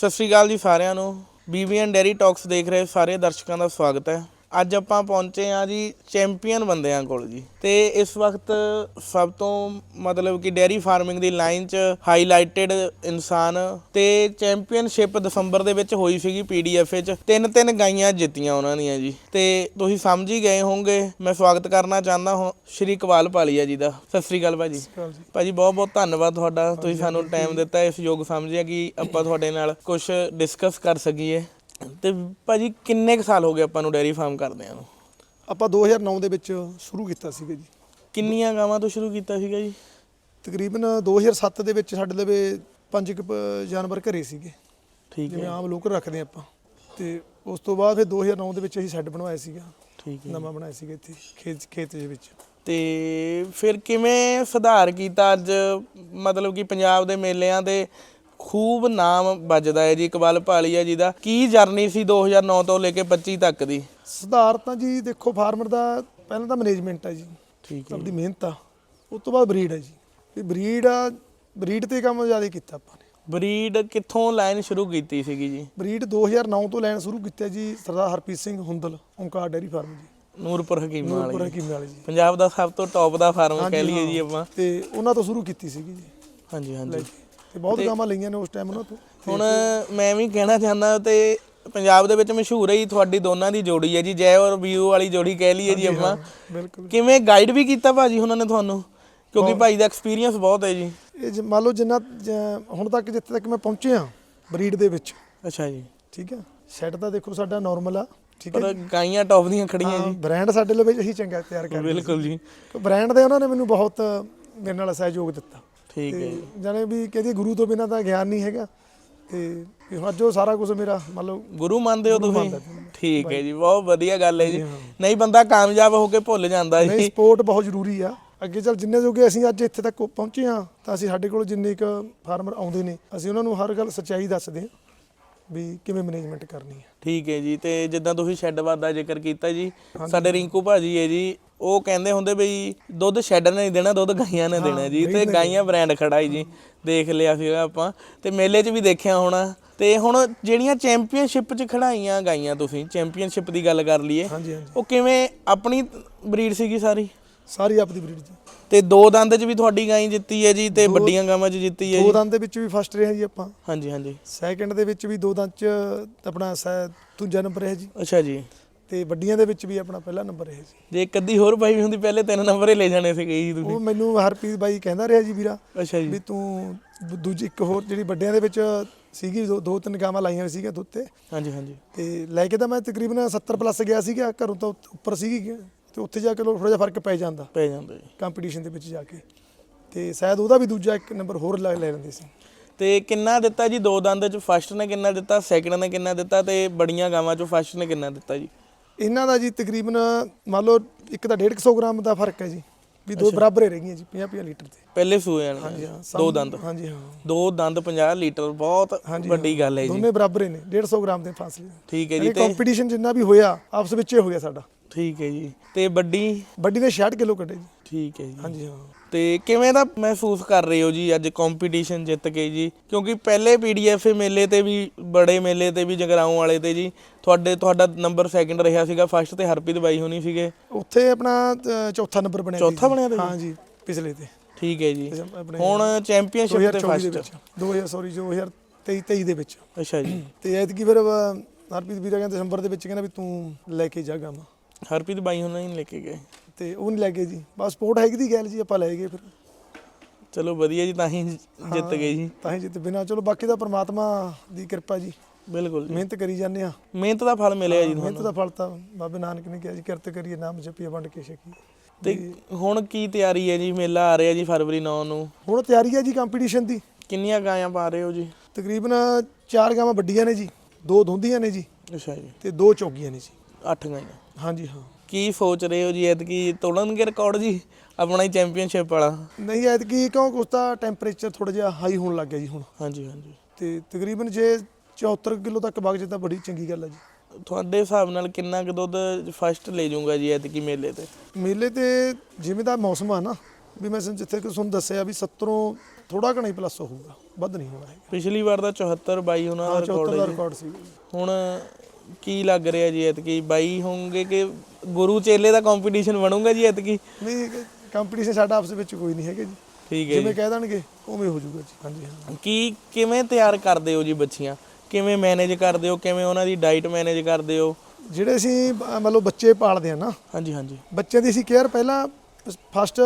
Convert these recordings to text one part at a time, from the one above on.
ਸਤਿ ਸ਼੍ਰੀ ਅਕਾਲ ਜੀ ਸਾਰਿਆਂ ਨੂੰ। ਬੀਬੀਐਨ ਡੈਰੀ ਟਾਕਸ ਦੇਖ ਰਹੇ ਸਾਰੇ ਦਰਸ਼ਕਾਂ ਦਾ ਸਵਾਗਤ ਹੈ। ਅੱਜ ਆਪਾਂ ਪਹੁੰਚੇ ਆ ਜੀ ਚੈਂਪੀਅਨ ਬੰਦਿਆਂ ਕੋਲ ਜੀ। ਤੇ ਇਸ ਵਕਤ ਸਭ ਤੋਂ ਮਤਲਬ ਕਿ ਡੈਰੀ ਫਾਰਮਿੰਗ ਦੀ ਲਾਈਨ 'ਚ ਹਾਈਲਾਈਟਡ ਇਨਸਾਨ ਤੇ ਚੈਂਪੀਅਨਸ਼ਿਪ ਦਸੰਬਰ ਦੇ ਵਿੱਚ ਹੋਈ ਸੀਗੀ ਪੀਡੀਐਫ 'ਚ। ਤਿੰਨ ਤਿੰਨ ਗਾਈਆਂ ਜਿੱਤੀਆਂ ਉਹਨਾਂ ਦੀਆਂ ਜੀ। ਤੇ ਤੁਸੀਂ ਸਮਝ ਹੀ ਗਏ ਹੋਵੋਗੇ ਮੈਂ ਸਵਾਗਤ ਕਰਨਾ ਚਾਹੁੰਦਾ ਹਾਂ ਸ਼੍ਰੀ ਕਵਾਲ ਪਾਲੀਆ ਜੀ ਦਾ। ਸਤਿ ਸ਼੍ਰੀ ਅਕਾਲ ਭਾਜੀ। ਭਾਜੀ ਬਹੁਤ ਬਹੁਤ ਧੰਨਵਾਦ ਤੁਹਾਡਾ। ਤੁਸੀਂ ਸਾਨੂੰ ਟਾਈਮ ਦਿੱਤਾ ਇਸ ਯੋਗ ਸਮਝਿਆ ਕਿ ਆਪਾਂ ਤੁਹਾਡੇ ਨਾਲ ਕੁਝ ਡਿਸਕਸ ਕਰ ਸਕੀਏ। ਤੇ ਭਾਜੀ ਕਿੰਨੇ ਕੁ ਸਾਲ ਹੋ ਗਏ ਆਪਾਂ ਨੂੰ ਡੈਰੀ ਫਾਰਮ ਕਰਦਿਆਂ ਨੂੰ? ਆਪਾਂ 2009 ਦੇ ਵਿੱਚ ਸ਼ੁਰੂ ਕੀਤਾ ਸੀਗਾ ਜੀ। ਕਿੰਨੀਆਂ ਗਾਵਾਂ ਤੋਂ ਸ਼ੁਰੂ ਕੀਤਾ ਸੀਗਾ ਜੀ? ਤਕਰੀਬਨ 2007 ਦੇ ਵਿੱਚ ਸਾਡੇ ਲਵੇ ਪੰਜ ਕੁ ਪ- ਜਾਨਵਰ ਘਰੇ ਸੀਗੇ। ਠੀਕ ਜਿਵੇਂ ਹੈ ਆਮ ਲੋਕ ਰੱਖਦੇ ਆਪਾਂ। ਤੇ ਉਸ ਤੋਂ ਬਾਅਦ ਫਿਰ 2009 ਦੇ ਵਿੱਚ ਅਸੀਂ ਸ਼ੈੱਡ ਬਣਵਾਇਆ ਸੀਗਾ। ਠੀਕ ਹੈ ਨਵਾਂ ਬਣਾਇਆ ਸੀਗਾ ਇੱਥੇ ਖੇਤ ਖੇਤ ਦੇ ਵਿੱਚ। ਤੇ ਫਿਰ ਕਿਵੇਂ ਸੁਧਾਰ ਕੀਤਾ ਅੱਜ? ਮਤਲਬ ਕਿ ਪੰਜਾਬ ਦੇ ਮੇਲਿਆਂ ਤੇ ਖੂਬ ਨਾਮ ਵੱਜਦਾ ਹੈ ਜੀ ਇਕਬਾਲ ਭਾਲੀਆ ਜੀ ਦਾ। ਕੀ ਜਰਨੀ ਸੀ 2009 ਤੋਂ ਲੈ ਕੇ 25 ਤੱਕ ਦੀ? ਸੁਧਾਰ ਤਾਂ ਜੀ ਦੇਖੋ ਫਾਰਮਰ ਦਾ ਪਹਿਲਾਂ ਤਾਂ ਮੈਨੇਜਮੈਂਟ ਹੈ ਜੀ। ਠੀਕ ਹੈ ਆਪਣੀ ਮਿਹਨਤ ਆ। ਉਸ ਤੋਂ ਬਾਅਦ ਬਰੀਡ ਹੈ ਜੀ। ਵੀ ਬਰੀਡ ਆ ਬਰੀਡ ਤੇ ਕੰਮ ਜ਼ਿਆਦਾ ਕੀਤਾ ਆਪਾਂ ਨੇ। ਬਰੀਡ ਕਿੱਥੋਂ ਲਾਈਨ ਸ਼ੁਰੂ ਕੀਤੀ ਸੀਗੀ ਜੀ? ਬਰੀਡ 2009 ਤੋਂ ਲੈਣ ਸ਼ੁਰੂ ਕੀਤਾ ਜੀ ਸਰਦਾਰ ਹਰਪ੍ਰੀਤ ਸਿੰਘ ਹੁੰਦਲ ਓਂਕਾਰ ਡੈਰੀ ਫਾਰਮ ਜੀ। ਨੂਰਪੁਰ ਹਕੀਮ ਨੂਰਪੁਰ ਵਾਲੀ ਹਕੀਮ ਵਾਲੇ ਜੀ। ਪੰਜਾਬ ਦਾ ਸਭ ਤੋਂ ਟੌਪ ਦਾ ਫਾਰਮ ਕਹਿ ਲਈਏ ਜੀ। ਆਪਾਂ। ਤੇ ਉਹਨਾਂ ਤੋਂ ਸ਼ੁਰੂ ਕੀਤੀ ਸੀਗੀ ਜੀ। ਹਾਂਜੀ ਹਾਂਜੀ। ਤੇ ਬਹੁਤ ਗਾਵਾਂ ਲਈਆਂ ਨੇ ਉਸ ਟਾਈਮ ਉਹਨਾਂ ਤੋਂ। ਹੁਣ ਮੈਂ ਵੀ ਕਹਿਣਾ ਚਾਹੁੰਦਾ ਤੇ ਪੰਜਾਬ ਦੇ ਵਿੱਚ ਮਸ਼ਹੂਰ ਹੈ ਤੁਹਾਡੀ ਦੋਨਾਂ ਦੀ ਜੋੜੀ ਹੈ ਜੀ ਜੈ ਔਰ ਵੀਊ ਵਾਲੀ ਜੋੜੀ ਕਹਿ ਲਈਏ ਜੀ ਆਪਾਂ। ਬਿਲਕੁਲ। ਕਿਵੇਂ ਗਾਈਡ ਵੀ ਕੀਤਾ ਭਾਜੀ ਉਹਨਾਂ ਨੇ ਤੁਹਾਨੂੰ? ਕਿਉਂਕਿ ਭਾਈ ਦਾ ਐਕਸਪੀਰੀਅੰਸ ਬਹੁਤ ਹੈ ਜੀ। ਇਹ ਮੰਨ ਲਓ ਜਿੰਨਾ ਹੁਣ ਤੱਕ ਜਿੱਥੇ ਤੱਕ ਮੈਂ ਪਹੁੰਚਿਆ ਬਰੀਡ ਦੇ ਵਿੱਚ। ਅੱਛਾ ਜੀ। ਠੀਕ ਹੈ? ਸੈੱਟ ਤਾਂ ਦੇਖੋ ਸਾਡਾ ਨਾਰਮਲ ਆ ਠੀਕ ਹੈ ਪਰ ਗਾਈਆਂ ਟੌਪ ਦੀਆਂ ਖੜੀਆਂ ਜੀ। ਬ੍ਰਾਂਡ ਸਾਡੇ ਲਈ ਇਹੀ ਚੰਗਾ ਤਿਆਰ ਕਰਦੇ ਬਿਲਕੁਲ ਜੀ। ਬ੍ਰਾਂਡ ਦੇ ਉਹਨਾਂ ਨੇ ਮੈਨੂੰ ਬਹੁਤ ਮੇਰੇ ਨਾਲ ਸਹਿਯੋਗ ਦਿੱਤਾ। ਠੀਕ ਹੈ ਤੇ ਜੀ। ਜਾਣੇ ਵੀ ਕਹਿੰਦੀ ਗੁਰੂ ਤੋਂ ਬਿਨਾਂ ਤਾਂ ਗਿਆਨ ਨਹੀਂ ਹੈਗਾ ਤੇ ਅੱਜ ਉਹ ਸਾਰਾ ਕੁਝ ਮੇਰਾ ਮੰਨ ਲਓ ਗੁਰੂ ਮੰਨਦੇ ਹੋ ਤੁਸੀਂ। ਠੀਕ ਹੈ ਜੀ ਬਹੁਤ ਵਧੀਆ ਗੱਲ ਹੈ ਜੀ। ਨਹੀਂ ਬੰਦਾ ਕਾਮਯਾਬ ਹੋ ਕੇ ਭੁੱਲ ਜਾਂਦਾ ਨਹੀਂ ਜੀ ਸਪੋਰਟ ਬਹੁਤ ਜ਼ਰੂਰੀ ਆ। ਅੱਗੇ ਚੱਲ ਜਿੰਨੇ ਜੋਗੇ ਅਸੀਂ ਅੱਜ ਇੱਥੇ ਤੱਕ ਪਹੁੰਚੇ ਹਾਂ ਤਾਂ ਅਸੀਂ ਸਾਡੇ ਕੋਲ ਜਿੰਨੇ ਕ ਫਾਰਮਰ ਆਉਂਦੇ ਨੇ ਅਸੀਂ ਉਹਨਾਂ ਨੂੰ ਹਰ ਗੱਲ ਸੱਚਾਈ ਦੱਸਦੇ ਹਾਂ ਵੀ ਕਿਵੇਂ ਮੈਨੇਜਮੈਂਟ ਕਰਨੀ ਹੈ। ਠੀਕ ਹੈ ਜੀ ਤੇ ਜਿੱਦਾਂ ਤੁਸੀਂ ਸ਼ੈੱਡ ਬਾਦ ਦਾ ਜ਼ਿਕਰ ਕੀਤਾ ਜੀ ਸਾਡੇ ਰਿੰਕੂ ਭਾਜੀ ਹੈ ਜੀ ਉਹ ਕਹਿੰਦੇ ਹੁੰਦੇ ਬਈ ਦੁੱਧ ਸ਼ੈੱਡ ਨੇ ਨਹੀਂ ਦੇਣਾ ਦੁੱਧ ਗਾਈਆਂ ਨੇ ਦੇਣਾ ਜੀ। ਤੇ ਗਾਈਆਂ ਬ੍ਰਾਂਡ ਖੜਾ ਹੈ ਜੀ। ਦੇਖ ਲਿਆ ਸੀਗਾ ਆਪਾਂ। ਤੇ ਮੇਲੇ 'ਚ ਵੀ ਦੇਖਿਆ ਹੋਣਾ। ਤੇ ਹੁਣ ਜਿਹੜੀਆਂ ਚੈਂਪੀਅਨਸ਼ਿਪ 'ਚ ਖੜਾਈਆਂ ਗਾਈਆਂ ਤੁਸੀਂ ਚੈਂਪੀਅਨਸ਼ਿਪ ਦੀ ਗੱਲ ਕਰ ਲਈਏ ਹਾਂਜੀ ਹਾਂਜੀ। ਉਹ ਕਿਵੇਂ ਆਪਣੀ ਬਰੀਡ ਸੀਗੀ ਸਾਰੀ? ਸਾਰੀ ਆਪਦੀ ਬਰੀਡ ਜੀ। ਤੇ ਦੋ ਦੰਦ 'ਚ ਵੀ ਤੁਹਾਡੀ ਗਾਈ ਜਿੱਤੀ ਹੈ ਜੀ ਤੇ ਵੱਡੀਆਂ ਗਾਵਾਂ 'ਚ ਜਿੱਤੀ ਹੈ ਦੋ ਜੀ। ਦੰਦ ਦੇ ਵਿੱਚ ਵੀ ਫਸਟ ਰਿਹਾ ਜੀ ਆਪਾਂ। ਹਾਂਜੀ ਹਾਂਜੀ। ਸੈਕੰਡ ਦੇ ਵਿੱਚ ਵੀ ਦੋ ਦੰਦ ਚ ਆਪਣਾ ਸੈ- ਦੂਜਾ ਨੰਬਰ ਹੈ ਜੀ। ਅੱਛਾ ਜੀ। ਤੇ ਵੱਡੀਆਂ ਦੇ ਵਿੱਚ ਵੀ ਆਪਣਾ ਪਹਿਲਾ ਨੰਬਰ ਹੈ ਜੀ ਜੇ ਇੱਕ ਅੱਧੀ ਹੋਰ ਪਾਈ ਹੁੰਦੀ ਪਹਿਲੇ ਤਿੰਨ ਨੰਬਰ ਹੀ ਲੈ ਜਾਣੇ ਸੀਗੇ ਜੀ ਤੁਸੀਂ। ਉਹ ਮੈਨੂੰ ਹਰਪ੍ਰੀਤ ਬਾਈ ਕਹਿੰਦਾ ਰਿਹਾ ਜੀ ਵੀਰਾ ਅੱਛਾ ਜੀ। ਵੀ ਤੂੰ ਦੂਜੀ ਇੱਕ ਹੋਰ ਜਿਹੜੀ ਵੱਡਿਆਂ ਦੇ ਵਿੱਚ ਸੀਗੀ ਦੋ ਦੋ ਤਿੰਨ ਗਾਵਾਂ ਲਾਈਆਂ ਹੋਈਆਂ ਸੀਗੀਆਂ ਦੁੱਧ ਤੇ। ਹਾਂਜੀ ਹਾਂਜੀ। ਤੇ ਲੈ ਕੇ ਤਾਂ ਮੈਂ ਤਕਰੀਬਨ 70 ਪਲੱਸ ਗਿਆ ਸੀਗਾ ਘਰੋਂ ਤਾਂ ਉੱਪਰ ਸੀਗੀ ਤੇ ਉੱਥੇ ਜਾ ਕੇ ਥੋੜਾ ਜਿਹਾ ਫ਼ਰਕ ਪੈ ਜਾਂਦਾ। ਪੈ ਜਾਂਦੇ ਜੀ। ਕੰਪੀਟੀਸ਼ਨ ਦੇ ਵਿੱਚ ਜਾ ਕੇ। ਤੇ ਸ਼ਾਇਦ ਉਹਦਾ ਵੀ ਦੂਜਾ ਇੱਕ ਨੰਬਰ ਹੋਰ ਲੈ ਲੈ ਲੈਂਦੇ ਸੀ। ਤੇ ਕਿੰਨਾ ਦਿੱਤਾ ਜੀ? ਦੋ ਦੰਦ ਚ ਫਸਟ ਨੇ ਕਿੰਨਾ ਦਿੱਤਾ ਸੈਕਿੰਡ ਨੇ ਕਿੰਨਾ ਦਿੱਤਾ ਤੇ ਬੜੀਆਂ ਗਾਵਾਂ ਚ ਫਸਟ ਨੇ ਕਿੰਨਾ ਦਿੱਤਾ ਜੀ? ਇਹਨਾਂ ਦਾ ਜੀ ਤਕਰੀਬਨ ਮੰਨ ਲਓ ਇੱਕ ਤਾਂ 150 ਗ੍ਰਾਮ ਦਾ ਫ਼ਰਕ ਹੈ ਜੀ ਵੀ ਦੋ ਬਰਾਬਰ ਹੀ ਰਹਿ ਗਈਆਂ ਜੀ 50 50 ਲੀਟਰ ਤੇ। ਪਹਿਲੇ ਸੂਏ ਵਾਲੇ ਹਾਂਜੀ ਹਾਂ ਦੋ ਦੰਦ। ਹਾਂਜੀ ਹਾਂ। ਦੋ ਦੰਦ 50 ਲੀਟਰ ਬਹੁਤ ਵੱਡੀ ਗੱਲ ਹੈ ਜੀ। ਦੋਨੇ ਬਰਾਬਰ ਹੀ ਨੇ 150 ਗ੍ਰਾਮ ਦੇ ਫਾਸਲੇ ਠੀਕ ਹੈ ਜੀ ਤੇ ਕੰਪੀਟੀਸ਼ਨ ਜਿੰਨਾ ਵੀ ਹੋਇਆ ਆਪਸ ਵਿੱਚ ਹੀ ਹੋ ਗਿਆ ਸਾਡਾ। ਠੀਕ ਹੈ ਜੀ ਤੇ ਵੱਡੀ ਵੱਡੀ ਨੇ 66 ਕਿਲੋ ਕੱਢੇ ਜੀ। ਠੀਕ ਹੈ ਜੀ। ਹਾਂਜੀ ਹਾਂ। ਤੇ ਕਿਵੇਂ ਦਾ ਮਹਿਸੂਸ ਕਰ ਰਹੇ ਹੋ ਜੀ ਅੱਜ ਕੰਪੀਟੀਸ਼ਨ ਜਿੱਤ ਕੇ ਜੀ? ਕਿਉਂਕਿ ਪਹਿਲੇ ਪੀਡੀਐਫ ਮੇਲੇ ਤੇ ਵੀ ਬੜੇ ਮੇਲੇ ਤੇ ਵੀ ਜਗਰਾਉਂ ਵਾਲੇ ਤੇ ਜੀ ਤੁਹਾਡੇ ਤੁਹਾਡਾ ਨੰਬਰ ਸੈਕਿੰਡ ਰਿਹਾ ਸੀਗਾ ਫਸਟ ਤੇ ਹਰਪ੍ਰੀਤ ਬਾਈ ਹੋਣੀ ਸੀਗੇ। ਉੱਥੇ ਆਪਣਾ ਅ, ਚੌਥਾ ਨੰਬਰ ਬਣਿਆ ਚੌਥਾ ਬਣਿਆ ਤੇ ਜੀ? ਹਾਂ ਜੀ ਪਿਛਲੇ ਤੇ। ਠੀਕ ਹੈ ਜੀ। ਆਪਣੇ ਹੁਣ ਚੈਂਪੀਅਨਸ਼ਿਪ ਤੇ 2024 ਦੇ ਫਸਟ ਵਿੱਚ। 2000 ਸੌਰੀ 2023 23 ਦੇ ਵਿੱਚ। ਅੱਛਾ ਜੀ। ਤੇ ਐਤਕੀ ਫਿਰ ਅ, ਹਰਪ੍ਰੀਤ ਵੀਰਾ ਕਹਿੰਦਾ ਦਸੰਬਰ ਦੇ ਵਿੱਚ ਕਹਿੰਦਾ ਵੀ ਤੂੰ ਲੈ ਕੇ ਜਾ ਗਾਵਾਂ। ਹਰਪ੍ਰੀਤ ਬਾਈ ਹੁਣਾਂ ਹੀ ਲੈ ਕੇ ਗਏ। ਤੇ ਉਹ ਨਹੀਂ ਲੈ ਗਏ ਜੀ। ਬਸ ਸਪੋਰਟ ਹੈਗੀ ਦੀ ਗੱਲ ਜੀ ਆਪਾਂ ਲੈ ਗਏ ਫਿਰ। ਚਲੋ ਵਧੀਆ ਜੀ ਤਾਂ ਹੀ ਜਿੱਤ ਗਏ ਜੀ। ਤਾਂ ਹੀ ਜਿੱਤ ਬਿਨਾ ਚਲੋ ਬਾਕੀ ਦਾ ਪ੍ਰਮਾਤਮਾ ਦੀ ਕਿਰਪਾ ਜੀ। ਬਿਲਕੁਲ ਜੀ। ਮਿਹਨਤ ਕਰੀ ਜਾਂਦੇ ਆ ਮਿਹਨਤ ਦਾ ਫਲ ਮਿਲਿਆ ਜੀ ਮਿਹਨਤ ਦਾ ਫਲ ਤਾਂ ਬਾਬੇ ਨਾਨਕ ਨੇ ਕਿਹਾ ਜੀ ਕਿਰਤ ਕਰੀਏ ਨਾਮ ਜਪੀਏ ਵੰਡ ਕੇ ਛਕੀ ਤੇ ਹੁਣ ਕੀ ਤਿਆਰੀ ਹੈ ਜੀ? ਮੇਲਾ ਆ ਰਿਹਾ ਜੀ ਫਰਵਰੀ 9 ਨੂੰ। ਹੁਣ ਤਿਆਰੀ ਹੈ ਜੀ ਕੰਪੀਟੀਸ਼ਨ ਦੀ। ਕਿੰਨੀਆਂ ਗਾਇਆਂ ਪਾ ਰਹੇ ਹੋ ਜੀ? ਤਕਰੀਬਨ ਚਾਰ ਗਾਵਾਂ ਵੱਡੀਆਂ ਨੇ ਜੀ। ਦੋ ਧੁੰਦੀਆਂ ਨੇ ਜੀ ਅੱਛਾ ਜੀ। ਤੇ ਦੋ ਚੌਗੀਆਂ ਨੇ ਜੀ। 8 ਗਾਇਆਂ ਹਾਂਜੀ ਹਾਂ। ਕੀ ਸੋਚ ਰਹੇ ਹੋ ਜੀ ਐਤਕੀ? ਤੋੜਨਗੇ ਰਿਕਾਰਡ ਜੀ? ਆਪਣਾ ਹੀ ਚੈਂਪੀਅਨਸ਼ਿਪ ਵਾਲਾ। ਨਹੀਂ ਐਤਕੀ ਕਿਉਂ? ਕੁਛ ਤਾਂ ਟੈਂਪਰੇਚਰ ਥੋੜਾ ਜਿਹਾ ਹਾਈ ਹੋਣ ਲੱਗ ਗਿਆ ਜੀ ਹੁਣ। ਹਾਂਜੀ ਹਾਂਜੀ। ਤੇ ਤਕਰੀਬਨ ਜੇ 74 ਕਿਲੋ ਤੱਕ ਵਗ ਜੇ ਤਾਂ ਬੜੀ ਚੰਗੀ ਗੱਲ ਹੈ ਜੀ। ਤੁਹਾਡੇ ਹਿਸਾਬ ਨਾਲ ਕਿੰਨਾ ਕੁ ਦੁੱਧ ਫਸਟ ਲੈ ਜਾਊਗਾ ਜੀ ਐਤਕੀ ਮੇਲੇ ਤੇ? ਮੇਲੇ ਤੇ ਜਿਵੇਂ ਦਾ ਮੌਸਮ ਆ ਨਾ ਵੀ ਮੈਂ ਤੁਹਾਨੂੰ ਜਿੱਥੇ ਕਿ ਤੁਹਾਨੂੰ ਦੱਸਿਆ ਵੀ 70 ਥੋੜਾ ਘਣਾ ਹੀ ਪਲੱਸ ਹੋਊਗਾ ਵੱਧ ਨਹੀਂ ਹੋਣਾ ਹੈਗਾ। ਪਿਛਲੀ ਵਾਰ ਦਾ 74 ਬਾਈ ਉਹਨਾਂ ਦਾ ਹਾਂ ਰਿਕਾਰਡ 74 ਦਾ ਹੈ ਜੀ। ਰਿਕਾਰਡ ਸੀ। ਹੁਣ ਕੀ ਲੱਗ ਰਿਹਾ ਜੀ ਐਤਕੀ? ਬਾਈ ਹੋਣਗੇ ਕਿ ਗੁਰੂ ਚੇਲੇ ਦਾ ਕੰਪੀਟੀਸ਼ਨ ਬਣੂਗਾ ਜੀ ਐਤਕੀ? ਨਹੀਂ ਕੰਪੀਟੀਸ਼ਨ ਸਾਡਾ ਆਪਸ ਵਿੱਚ ਕੋਈ ਨਹੀਂ ਹੈਗਾ ਜੀ। ਠੀਕ ਹੈ ਜਿਵੇਂ ਕਹਿ ਦੇਣਗੇ ਉਵੇਂ ਹੋ ਜਾਊਗਾ ਜੀ। ਹਾਂਜੀ ਹਾਂ। ਕੀ ਕਿਵੇਂ ਤਿਆਰ ਕਰਦੇ ਹੋ ਜੀ ਬੱਚੀਆਂ? ਕਿਵੇਂ ਮੈਨੇਜ ਕਰਦੇ ਹੋ? ਕਿਵੇਂ ਉਹਨਾਂ ਦੀ ਡਾਈਟ ਮੈਨੇਜ ਕਰਦੇ ਹੋ? ਜਿਹੜੇ ਅਸੀਂ ਲਓ ਬੱਚੇ ਪਾਲਦੇ ਆ ਨਾ ਹਾਂਜੀ ਹਾਂਜੀ। ਬੱਚਿਆਂ ਦੀ ਅਸੀਂ ਕੇਅਰ ਪਹਿਲਾਂ ਫਸਟ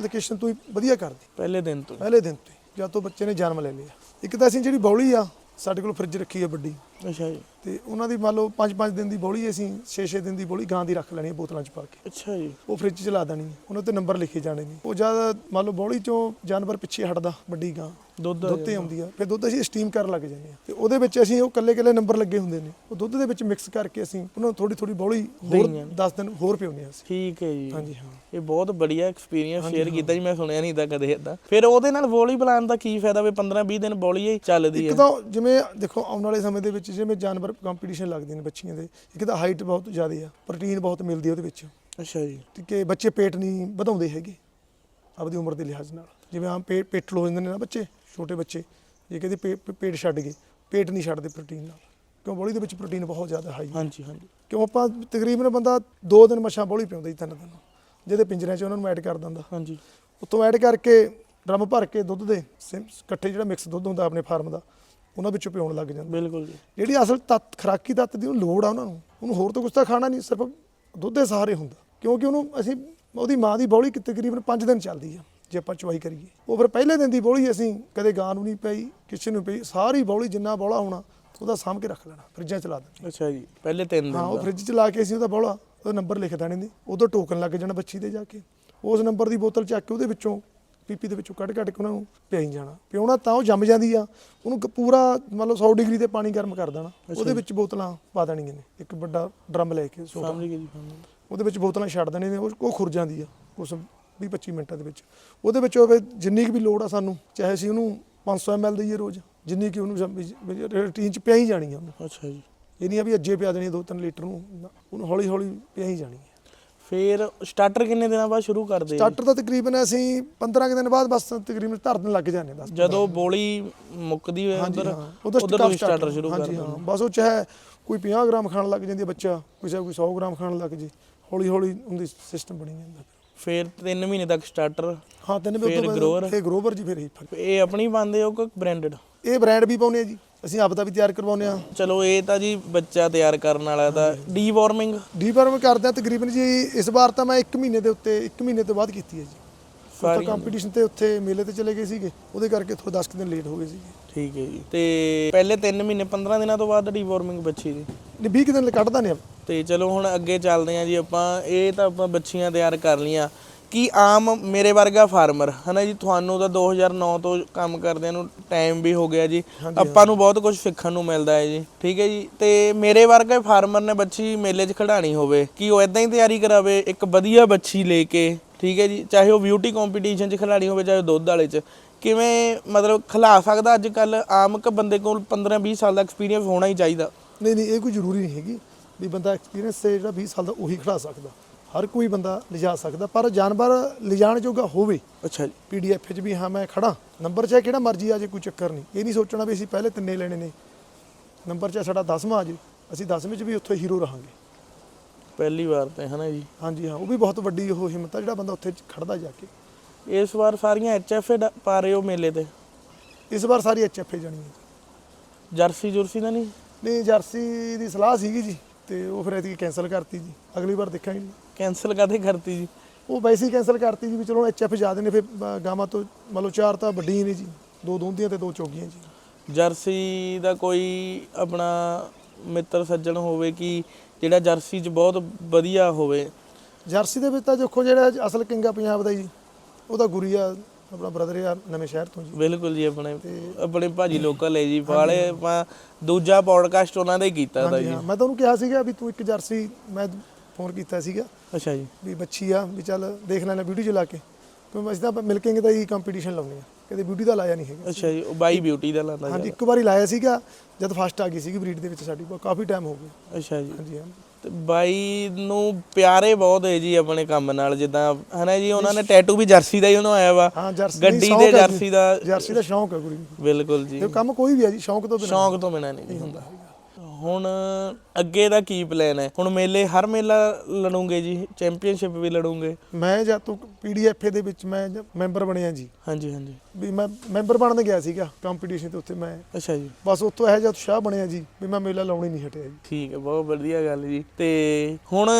ਲੋਕੇਸ਼ਨ ਤੋਂ ਹੀ ਵਧੀਆ ਕਰਦੇ ਪਹਿਲੇ ਦਿਨ ਤੋਂ। ਪਹਿਲੇ ਦਿਨ ਤੋਂ ਜਦ ਤੋਂ ਬੱਚੇ ਨੇ ਜਨਮ ਲੈ ਲਿਆ। ਇੱਕ ਤਾਂ ਅਸੀਂ ਜਿਹੜੀ ਬੌਲੀ ਆ ਸਾਡੇ ਕੋਲ ਫ੍ਰਿਜ ਰੱਖੀ ਹੈ ਵੱਡੀ। ਅੱਛਾ ਜੀ। ਤੇ ਉਹਨਾਂ ਦੀ ਮੰਨ ਲਓ 5-5 ਦਿਨ ਦੀ ਬੌਲੀ ਅਸੀਂ 6-6 ਦਿਨ ਦੀ ਬੌਲੀ ਗਾਂ ਦੀ ਰੱਖ ਲੈਣੀ ਹੈ ਬੋਤਲਾਂ 'ਚ ਪਾ ਕੇ। ਅੱਛਾ ਜੀ। ਉਹ ਫ੍ਰਿਜ 'ਚ ਲਾ ਦੇਣੀ ਹੈ। ਉਹਨਾਂ ਤੇ ਨੰਬਰ ਲਿਖੇ ਜਾਣੇ ਨੇ। ਉਹ ਜਦ ਮੰਨ ਲਓ ਬੌਲੀ 'ਚੋਂ ਜਾਨਵਰ ਪਿੱਛੇ ਹਟਦਾ ਵੱਡੀ ਗਾਂ। ਦੁੱਧ ਤੇ ਆਉਂਦੀ ਆ। ਫਿਰ ਦੁੱਧ ਅਸੀਂ ਸਟੀਮ ਕਰਨ ਲੱਗ ਜਾਂਦੇ ਆ ਤੇ ਉਹਦੇ ਵਿੱਚ ਅਸੀਂ ਉਹ ਕੱਲੇ ਕੱਲੇ ਨੰਬਰ ਲੱਗੇ ਹੁੰਦੇ ਨੇ। ਉਹ ਦੁੱਧ ਦੇ ਵਿੱਚ ਮਿਕਸ ਕਰਕੇ ਅਸੀਂ ਉਹਨਾਂ ਥੋੜੀ ਥੋੜੀ ਬੌਲੀ ਹੋਰ ਦਈਆਂ। 10 ਦਿਨ ਹੋਰ ਪਿਉਨੇ ਆ ਅਸੀਂ। ਠੀਕ ਹੈ ਜੀ। ਹਾਂਜੀ ਹਾਂ। ਇਹ ਬਹੁਤ ਬੜੀਆ ਐਕਸਪੀਰੀਅੰਸ ਸ਼ੇਅਰ ਕੀਤਾ ਜੀ। ਮੈਂ ਸੁਣਿਆ ਨਹੀਂ ਤਾਂ ਕਦੇ ਇਦਾਂ ਫਿਰ ਉਹਦੇ ਨਾਲ ਬੋਲੀ ਬਣਾਉਣ ਦਾ ਕੀ ਫਾਇਦਾ ਵੀ 15 20 ਦਿਨ ਬੋਲੀ ਹੀ ਚੱਲਦੀ ਇੱਕ ਹੈ ਤਾਂ ਜਿਵੇਂ ਦੇਖੋ ਆਉਣ ਵਾਲੇ ਸਮੇਂ ਦੇ ਵਿੱਚ ਜਿਵੇਂ ਜਾਨਵਰ ਕੰਪੀਟੀਸ਼ਨ ਲੱਗਦੇ ਨੇ ਬੱਚੀਆਂ ਦੇ। ਇੱਕ ਤਾਂ ਹਾਈਟ ਬਹੁਤ ਜ਼ਿਆਦਾ ਆ ਪ੍ਰੋਟੀਨ ਬਹੁਤ ਮਿਲਦੀ ਆ ਉਹਦੇ ਵਿੱਚ। ਅੱਛਾ ਜੀ। ਕਿ ਬੱਚੇ ਪੇਟ ਨਹੀਂ ਵਧਾਉਂਦੇ ਹੈਗੇ ਆਪਦੀ ਉਮਰ ਦੇ ਲਿਹਾਜ਼ ਨਾਲ। ਜਿਵੇਂ ਆਮ ਪੇਟ ਪੇਟ ਲੋ ਜਾਂਦੇ ਨੇ ਨਾ ਬੱਚੇ ਛੋਟੇ ਬੱਚੇ ਜੇ ਕਹਿੰਦੇ ਪੇਟ ਛੱਡ ਗਏ ਪੇਟ ਨਹੀਂ ਛੱਡਦੇ ਪ੍ਰੋਟੀਨ ਨਾਲ। ਕਿਉਂ ਬੋਲੀ ਦੇ ਵਿੱਚ ਪ੍ਰੋਟੀਨ ਬਹੁਤ ਜ਼ਿਆਦਾ ਹਾਈ ਹਾਂਜੀ ਹਾਂਜੀ। ਕਿਉਂ ਆਪਾਂ ਤਕਰੀਬਨ ਬੰਦਾ 2 ਦਿਨ ਮੱਛਾਂ ਬੋਲੀ ਪਿਆਉਂਦਾ ਜੀ ਤਿੰਨ ਦਿਨ। ਜਿਹਦੇ ਪਿੰਜਰਿਆਂ 'ਚ ਉਹਨਾਂ ਨੂੰ ਐਡ ਕਰ ਦਿੰਦਾ। ਹਾਂਜੀ। ਉੱਤੋਂ ਐਡ ਕਰਕੇ ਡਰਮ ਭਰ ਕੇ ਦੁੱਧ ਦੇ ਸਿਮ- ਇਕੱਠੇ ਜਿਹੜਾ ਮਿਕਸ ਦੁੱਧ ਹੁੰਦਾ ਆਪਣੇ ਫਾਰਮ ਦਾ ਉਹਨਾਂ ਵਿੱਚੋਂ ਪਿਉਣ ਲੱਗ ਜਾਂਦਾ। ਬਿਲਕੁਲ ਜੀ। ਜਿਹੜੀ ਅਸਲ ਤੱਤ ਖਰਾਕੀ ਤੱਤ ਦੀ ਉਹਨੂੰ ਲੋੜ ਆ ਉਹਨਾਂ ਨੂੰ ਉਹਨੂੰ ਹੋਰ ਤਾਂ ਕੁਝ ਤਾਂ ਖਾਣਾ ਨਹੀਂ ਸਿਰਫ ਦੁੱਧ ਦੇ ਸਹਾਰੇ ਹੁੰਦਾ। ਕਿਉਂਕਿ ਉਹਨੂੰ ਅਸੀਂ ਉਹਦੀ ਮਾਂ ਦੀ ਬੌਲੀ ਕਿ ਤਕਰੀਬਨ 5 ਦਿਨ ਚੱਲਦੀ ਆ ਜੇ ਆਪਾਂ ਚਵਾਈ ਕਰੀਏ। ਉਹ ਫਿਰ ਪਹਿਲੇ ਦਿਨ ਦੀ ਬੌਲੀ ਅਸੀਂ ਕਦੇ ਗਾਂ ਨੂੰ ਨਹੀਂ ਪਈ ਕਿਸੇ ਨੂੰ ਪਈ ਸਾਰੀ ਬੌਲੀ ਜਿੰਨਾ ਬੌਲਾ ਹੋਣਾ ਉਹਦਾ ਸਾਂਭ ਕੇ ਰੱਖ ਲੈਣਾ ਫਰਿੱਜਾਂ 'ਚ ਲਾ ਦੇਣੀ। ਅੱਛਾ ਜੀ ਪਹਿਲੇ ਤਿੰਨ ਦਿਨ ਹਾਂ ਉਹ। ਫ੍ਰਿਜ 'ਚ ਲਾ ਕੇ ਅਸੀਂ ਉਹਦਾ ਬੌਲਾ ਉਹਦਾ ਨੰਬਰ ਲਿਖ ਦੇਣੇ ਨੇ ਉਦੋਂ ਟੋਕਨ ਲੱਗ ਜਾਣਾ ਬੱਚੀ ਦੇ ਜਾ ਕੇ। ਉਸ ਨੰਬਰ ਦੀ ਬੋਤਲ ਚੱਕ ਕੇ ਉਹਦੇ ਵਿੱਚੋਂ ਪੀਪੀ ਦੇ ਵਿੱਚੋਂ ਕੱਢ ਕੱਢ ਕੇ ਉਹਨਾਂ ਨੂੰ ਪਿਆਈ ਜਾਣਾ। ਪਿਉਣਾ ਤਾਂ ਉਹ ਜੰਮ ਜਾਂਦੀ ਆ ਉਹਨੂੰ ਕ- ਪੂਰਾ ਮੰਨ ਲਓ 100 ਡਿਗਰੀ ਤੇ ਪਾਣੀ ਗਰਮ ਕਰ ਦੇਣਾ। ਉਹਦੇ ਵਿੱਚ ਬੋਤਲਾਂ ਪਾ ਦੇਣੀਆਂ ਨੇ ਇੱਕ ਵੱਡਾ ਡਰਮ ਲੈ ਕੇ ਛੋਟਾ ਸਮਝ ਗਏ ਜੀ ਸਮਝ ਗਏ। ਉਹਦੇ ਵਿੱਚ ਬੋਤਲਾਂ ਛੱਡ ਦੇਣੇ ਨੇ ਉਹ ਉਹ ਖੁਰ ਜਾਂਦੀ ਆ ਉਸ 20 25 ਮਿੰਟਾਂ ਦੇ ਵਿੱਚ। ਉਹਦੇ ਵਿੱਚ ਉਹ ਜਿੰਨੀ ਕੁ ਵੀ ਲੋੜ ਆ ਸਾਨੂੰ ਚਾਹੇ ਅਸੀਂ ਉਹਨੂੰ 500 ml ਦਈਏ ਰੋਜ਼ ਜਿੰਨੀ ਕਿ ਉਹਨੂੰ ਰੂਟੀਨ ਚ ਪਿਆ ਹੀ ਜਾਣੀ ਆ ਉਹਨੂੰ। ਅੱਛਾ ਜੀ। ਇਹ ਨਹੀਂ ਆ ਵੀ ਅੱਜੇ ਪਿਆ ਦੇਣੀ 2-3 ਲੀਟਰ ਨੂੰ ਨਾ, ਉਹਨੂੰ ਹੌਲੀ ਹੌਲੀ ਪਿਆ ਹੀ ਜਾਣੀ ਹੈ ਫਿਰ ਸਟਾਰਟਰ ਕਿੰਨੇ ਦਿਨਾਂ ਬਾਅਦ ਸ਼ੁਰੂ ਕਰਦੇ ਜੀ? ਸਟਾਰਟਰ ਤਾਂ ਤਕਰੀਬਨ ਅਸੀਂ 15 ਕੁ ਦਿਨ ਬਾਅਦ ਬਸ ਤਕਰੀਬਨ ਧਰਨ ਲੱਗ ਜਾਂਦੇ ਬਸ ਜਦੋਂ ਬੋਲੀ ਮੁੱਕਦੀ ਉਧਰ ਹਾਂ। ਉਹਦਾ ਉਧਰ ਸਟਾਰਟਰ ਤੁਸੀਂ ਸਟਾਰਟਰ ਸ਼ੁਰੂ ਕਰ ਹਾਂਜੀ ਦਿੰਦੇ ਹਾਂ। ਬਸ ਉਹ ਚਾਹੇ ਕੋਈ 50 ਗ੍ਰਾਮ ਖਾਣ ਲੱਗ ਜਾਂਦੀ ਹੈ ਬੱਚਾ ਕਿਸੇ ਕੋਈ 100 ਗ੍ਰਾਮ ਖਾਣ ਲੱਗ ਜੇ ਹੌਲੀ ਹੌਲੀ ਉਹਦੀ ਸਿਸਟਮ ਬਣੀ ਜਾਂਦਾ। ਫਿਰ 3 ਮਹੀਨੇ ਤੱਕ ਸਟਾਰਟਰ ਹਾਂ ਤਿੰਨ ਵੀ ਫਿਰ grower? ਬਾਅਦ ਇਹ ਗਰੋਵਰ ਜੀ ਫਿਰ ਇਹ ਫ਼ਰਕ। ਇਹ ਆਪਣੀ ਬੰਦੇ ਹੋ ਕਿ ਬ੍ਰਾਂਡਡ ਇਹ ਬ੍ਰਾਂਡ ਵੀ ਪਾਉਨੇ ਆ ਜੀ। ਅਸੀਂ ਆਪ ਦਾ ਵੀ ਤਿਆਰ ਕਰਵਾਉਨੇ ਆ ਚਲੋ ਇਹ ਤਾਂ ਜੀ ਬੱਚਾ ਤਿਆਰ ਕਰਨ ਵਾਲਾ ਤਾਂ ਡੀਵਾਰਮਿੰਗ ਡੀਫਰਮ ਕਰਦੇ ਆ ਤਕਰੀਬਨ ਜੀ ਇਸ ਵਾਰ ਤਾਂ ਮੈਂ 1 ਮਹੀਨੇ ਦੇ ਉੱਤੇ 1 ਮਹੀਨੇ ਤੋਂ ਬਾਅਦ ਕੀਤੀ ਹੈ ਜੀ। ਸਾਰੀ ਸਾਰੀਆਂ ਕੰਪੀਟੀਸ਼ਨ ਤੇ ਉੱਥੇ ਮੇਲੇ ਤੇ ਚਲੇ ਗਏ ਸੀਗੇ ਉਹਦੇ ਕਰਕੇ ਥੋੜਾ 10 ਕੁ ਦਿਨ ਲੇਟ ਹੋ ਗਏ ਸੀਗੇ। ਠੀਕ ਹੈ ਜੀ। ਤੇ ਪਹਿਲੇ 3 ਮਹੀਨੇ 15 ਦਿਨਾਂ ਤੋਂ ਬਾਅਦ ਡੀਵਾਰਮਿੰਗ ਬੱਚੀ ਦੀ? ਨਹੀਂ 20 ਕੁ ਦਿਨ ਕੱਢਦਾ ਨੇ ਤੇ ਚਲੋ ਹੁਣ ਅੱਗੇ ਚੱਲਦੇ ਹਾਂ ਜੀ ਆਪਾਂ। ਇਹ ਤਾਂ ਆਪਾਂ ਬੱਚੀਆਂ ਤਿਆਰ ਕਰ ਲੀਆਂ ਕੀ ਆਮ ਮੇਰੇ ਵਰਗਾ ਫਾਰਮਰ? ਹਨਾ ਜੀ ਤੁਹਾਨੂੰ ਤਾਂ 2009 ਤੋਂ ਕੰਮ ਕਰਦਿਆਂ ਨੂੰ ਟਾਈਮ ਵੀ ਹੋ ਗਿਆ ਜੀ। ਆਪਾਂ ਨੂੰ ਬਹੁਤ ਕੁਝ ਸਿੱਖਣ ਨੂੰ ਮਿਲਦਾ ਹੈ ਜੀ। ਠੀਕ ਹੈ ਜੀ? ਤੇ ਮੇਰੇ ਵਰਗੇ ਫਾਰਮਰ ਨੇ ਬੱਚੀ ਮੇਲੇ 'ਚ ਖੜਾਣੀ ਹੋਵੇ ਕੀ ਉਹ ਇਦਾਂ ਹੀ ਤਿਆਰੀ ਕਰਾਵੇ ਇੱਕ ਵਧੀਆ ਬੱਚੀ ਲੈ ਕੇ ਠੀਕ ਹੈ ਜੀ? ਚਾਹੇ ਉਹ ਬਿਊਟੀ ਕੰਪੀਟੀਸ਼ਨ 'ਚ ਖਿਡਾਰੀ ਹੋਵੇ ਚਾਹੇ ਦੁੱਧ ਵਾਲੇ 'ਚ। ਕਿਵੇਂ ਮਤਲਬ ਖਿਲਾ ਸਕਦਾ ਅੱਜ ਕੱਲ ਆਮ ਕ ਬੰਦੇ ਕੋਲ 15 20 ਸਾਲ ਦਾ ਐਕਸਪੀਰੀਅੰਸ ਹੋਣਾ ਹੀ ਚਾਹੀਦਾ। ਨਹੀਂ ਨਹੀਂ ਇਹ ਕੋਈ ਜ਼ਰੂਰੀ ਨਹੀਂ ਹੈਗੀ ਵੀ ਬੰਦਾ ਐਕਸਪੀਰੀਅੰਸ ਤੇ ਜਿਹੜਾ 20 ਸਾਲ ਦਾ ਉਹੀ ਖੜਾ ਸਕਦਾ। ਹਰ ਕੋਈ ਬੰਦਾ ਲਿਜਾ ਸਕਦਾ ਪਰ ਜਾਨਵਰ ਲਿਜਾਣ ਜੋਗਾ ਹੋਵੇ। ਅੱਛਾ ਜੀ। ਪੀਡੀਐਫ 'ਚ ਵੀ ਹਾਂ ਮੈਂ ਖੜਾ ਨੰਬਰ ਚਾਹੇ ਕਿਹੜਾ ਮਰਜ਼ੀ ਆ ਜੇ ਕੋਈ ਚੱਕਰ ਨਹੀਂ। ਇਹ ਨਹੀਂ ਸੋਚਣਾ ਵੀ ਅਸੀਂ ਪਹਿਲੇ ਤਿੰਨੇ ਲੈਣੇ ਨੇ। ਨੰਬਰ ਚਾਹੇ ਸਾਡਾ 10ਵਾਂ ਆ ਜੇ ਅਸੀਂ 10ਵੇਂ 'ਚ ਵੀ ਉੱਥੇ ਹੀਰੋ ਰਹਾਂਗੇ। ਪਹਿਲੀ ਵਾਰ ਤੇ ਹਨਾ ਜੀ? ਹਾਂਜੀ ਹਾਂ ਉਹ ਵੀ ਬਹੁਤ ਵੱਡੀ ਉਹ ਹਿੰਮਤ ਆ ਜਿਹੜਾ ਬੰਦਾ ਉੱਥੇ ਖੜਦਾ ਜਾ ਕੇ। ਇਸ ਵਾਰ ਸਾਰੀਆਂ ਐਚਐਫ ਪਾ ਰਹੇ ਹੋ ਮੇਲੇ ਤੇ? ਇਸ ਵਾਰ ਸਾਰੀ ਐਚਐਫ ਜਾਣੀ ਹੈ। ਜਰਸੀ ਜੁਰਸੀ ਦਾ ਨਹੀਂ? ਨਹੀਂ ਜਰਸੀ ਦੀ ਸਲਾਹ ਸੀਗੀ ਜੀ ਤੇ ਉਹ ਫਿਰ ਐਤਕੀ ਕੈਨਸਲ ਕਰਤੀ ਜੀ। ਅਗਲੀ ਵਾਰ ਦੇਖਾਂਗੇ ਕੈਨਸਲ ਕਾਦੇ ਕਰਤੀ ਜੀ? ਉਹ ਵੈਸੇ ਹੀ ਕੈਨਸਲ ਕਰਤੀ ਜੀ ਵੀ ਚਲੋ ਐਚਐਫ ਜ਼ਿਆਦੇ ਨੇ ਫਿਰ ਗਾਵਾਂ ਤੋਂ ਮੰਨ ਲਓ ਚਾਰ ਤਾਂ ਵੱਡੀਆਂ ਨੇ ਜੀ ਦੋ ਦੋਂਦੀਆਂ ਤੇ ਦੋ ਚੋਗੀਆਂ ਜੀ। ਜਰਸੀ ਦਾ ਕੋਈ ਆਪਣਾ ਮਿੱਤਰ ਸੱਜਣ ਹੋਵੇ ਕਿ ਜਿਹੜਾ ਜਰਸੀ 'ਚ ਬਹੁਤ ਵਧੀਆ ਹੋਵੇ? ਜਰਸੀ ਦੇ ਵਿੱਚ ਤਾਂ ਦੇਖੋ ਜਿਹੜਾ ਅਸਲ ਕਿੰਗ ਆ ਪੰਜਾਬ ਦਾ ਜੀ ਉਹਦਾ ਗੁਰੀਆ ਆਪਣਾ ਬ੍ਰਦਰ ਆ ਨਵੇਂ ਸ਼ਹਿਰ ਤੋਂ ਜੀ। ਬਿਲਕੁਲ ਜੀ ਆਪਣੇ ਆਪਣੇ ਭਾਜੀ ਲੋਕਲ ਹੈ ਜੀ ਵਾਲੇ ਆਪਾਂ ਦੂਜਾ ਪੋਡਕਾਸਟ ਉਹਨਾਂ ਦਾ ਹੀ ਕੀਤਾ ਦਾ ਜੀ। ਮੈਂ ਤਾਂ ਉਹਨੂੰ ਕਿਹਾ ਸੀਗਾ ਵੀ ਤੂੰ ਇੱਕ ਜਰਸੀ ਮੈਂ ਫੋਨ ਕੀਤਾ ਸੀਗਾ। ਅੱਛਾ ਜੀ। ਵੀ ਬੱਚੀ ਆ ਵੀ ਚੱਲ ਦੇਖ ਲੈਣਾ ਵੀਡੀਓ 'ਚ ਲਾ ਕੇ। ਕਿਉਂਕਿ ਅਸੀਂ ਤਾਂ ਮਿਲਕਿੰਗ ਦਾ ਹੀ ਕੰਪੀਟੀਸ਼ਨ ਲਾਉਂਦੇ ਆ। ਕਦੇ ਬਿਊਟੀ ਦਾ ਲਾਇਆ ਨਹੀਂ ਹੈਗਾ। ਅੱਛਾ ਜੀ ਉਹ ਬਾਈ ਬਿਊਟੀ ਦਾ ਲਾਂਦਾ ਹਾਂਜੀ ਇੱਕ ਵਾਰੀ ਲਾਇਆ ਸੀਗਾ ਜਦ ਫਸਟ ਆ ਗਈ ਸੀਗੀ ਬਰੀਡ ਦੇ ਵਿੱਚ ਸਾਡੀ ਕਾਫੀ ਟਾਈਮ ਹੋ ਗਿਆ। ਅੱਛਾ ਜੀ। ਹਾਂਜੀ ਹਾਂ ਤੇ ਬਾਈ ਨੂੰ ਪਿਆਰੇ ਬਹੁਤ ਹੈ ਜੀ ਆਪਣੇ ਕੰਮ ਨਾਲ ਜਿੱਦਾਂ ਹਨਾ ਜੀ ਉਹਨਾਂ ਨੇ ਟੈਟੂ ਵੀ ਜਰਸੀ ਦਾ ਹੀ ਬਣਾਇਆ ਵਾ। ਹਾਂ ਜਰਸੀ ਗੱਡੀ ਦੇ। ਜਰਸੀ ਦਾ। ਜਰਸੀ ਦਾ ਸ਼ੌਂਕ ਹੈ ਕੁੜੀ ਨੂੰ। ਬਿਲਕੁਲ ਜੀ। ਕੰਮ ਕੋਈ ਵੀ ਹੈ ਜੀ ਸ਼ੌਂਕ ਤੋਂ ਬਿਨਾਂ। ਸ਼ੌਂਕ ਤੋਂ ਬਿਨਾਂ ਨਹੀਂ ਜੀ ਹੁੰਦਾ। ਹੁਣ ਅੱਗੇ ਦਾ ਕੀ ਪਲਾਨ ਹੈ? ਹੁਣ ਮੇਲੇ ਹਰ ਮੇਲਾ ਲੜੋਗੇ ਜੀ ਚੈਂਪੀਅਨਸ਼ਿਪ ਵੀ ਲੜੋਗੇ। ਮੈਂ ਜਦ ਤੋਂ ਪੀਡੀਐਫਏ ਦੇ ਵਿੱਚ ਮੈਂ ਮੈਂਬਰ ਬਣਿਆ ਜੀ। ਹਾਂਜੀ ਹਾਂਜੀ। ਵੀ ਮੈਂ ਮੈਂਬਰ ਬਣਨ ਗਿਆ ਸੀਗਾ ਕੰਪੀਟੀਸ਼ਨ ਤੇ ਉੱਥੇ ਮੈਂ। ਅੱਛਾ ਜੀ। ਬਸ ਉੱਥੋਂ ਇਹੋ ਜਿਹਾ ਉਤਸ਼ਾਹ ਬਣਿਆ ਜੀ ਵੀ ਮੈਂ ਮੇਲਾ ਲਾਉਣੀ ਨਹੀਂ ਹਟਿਆ ਜੀ। ਠੀਕ ਹੈ ਬਹੁਤ ਵਧੀਆ ਗੱਲ ਜੀ। ਤੇ ਹੁਣ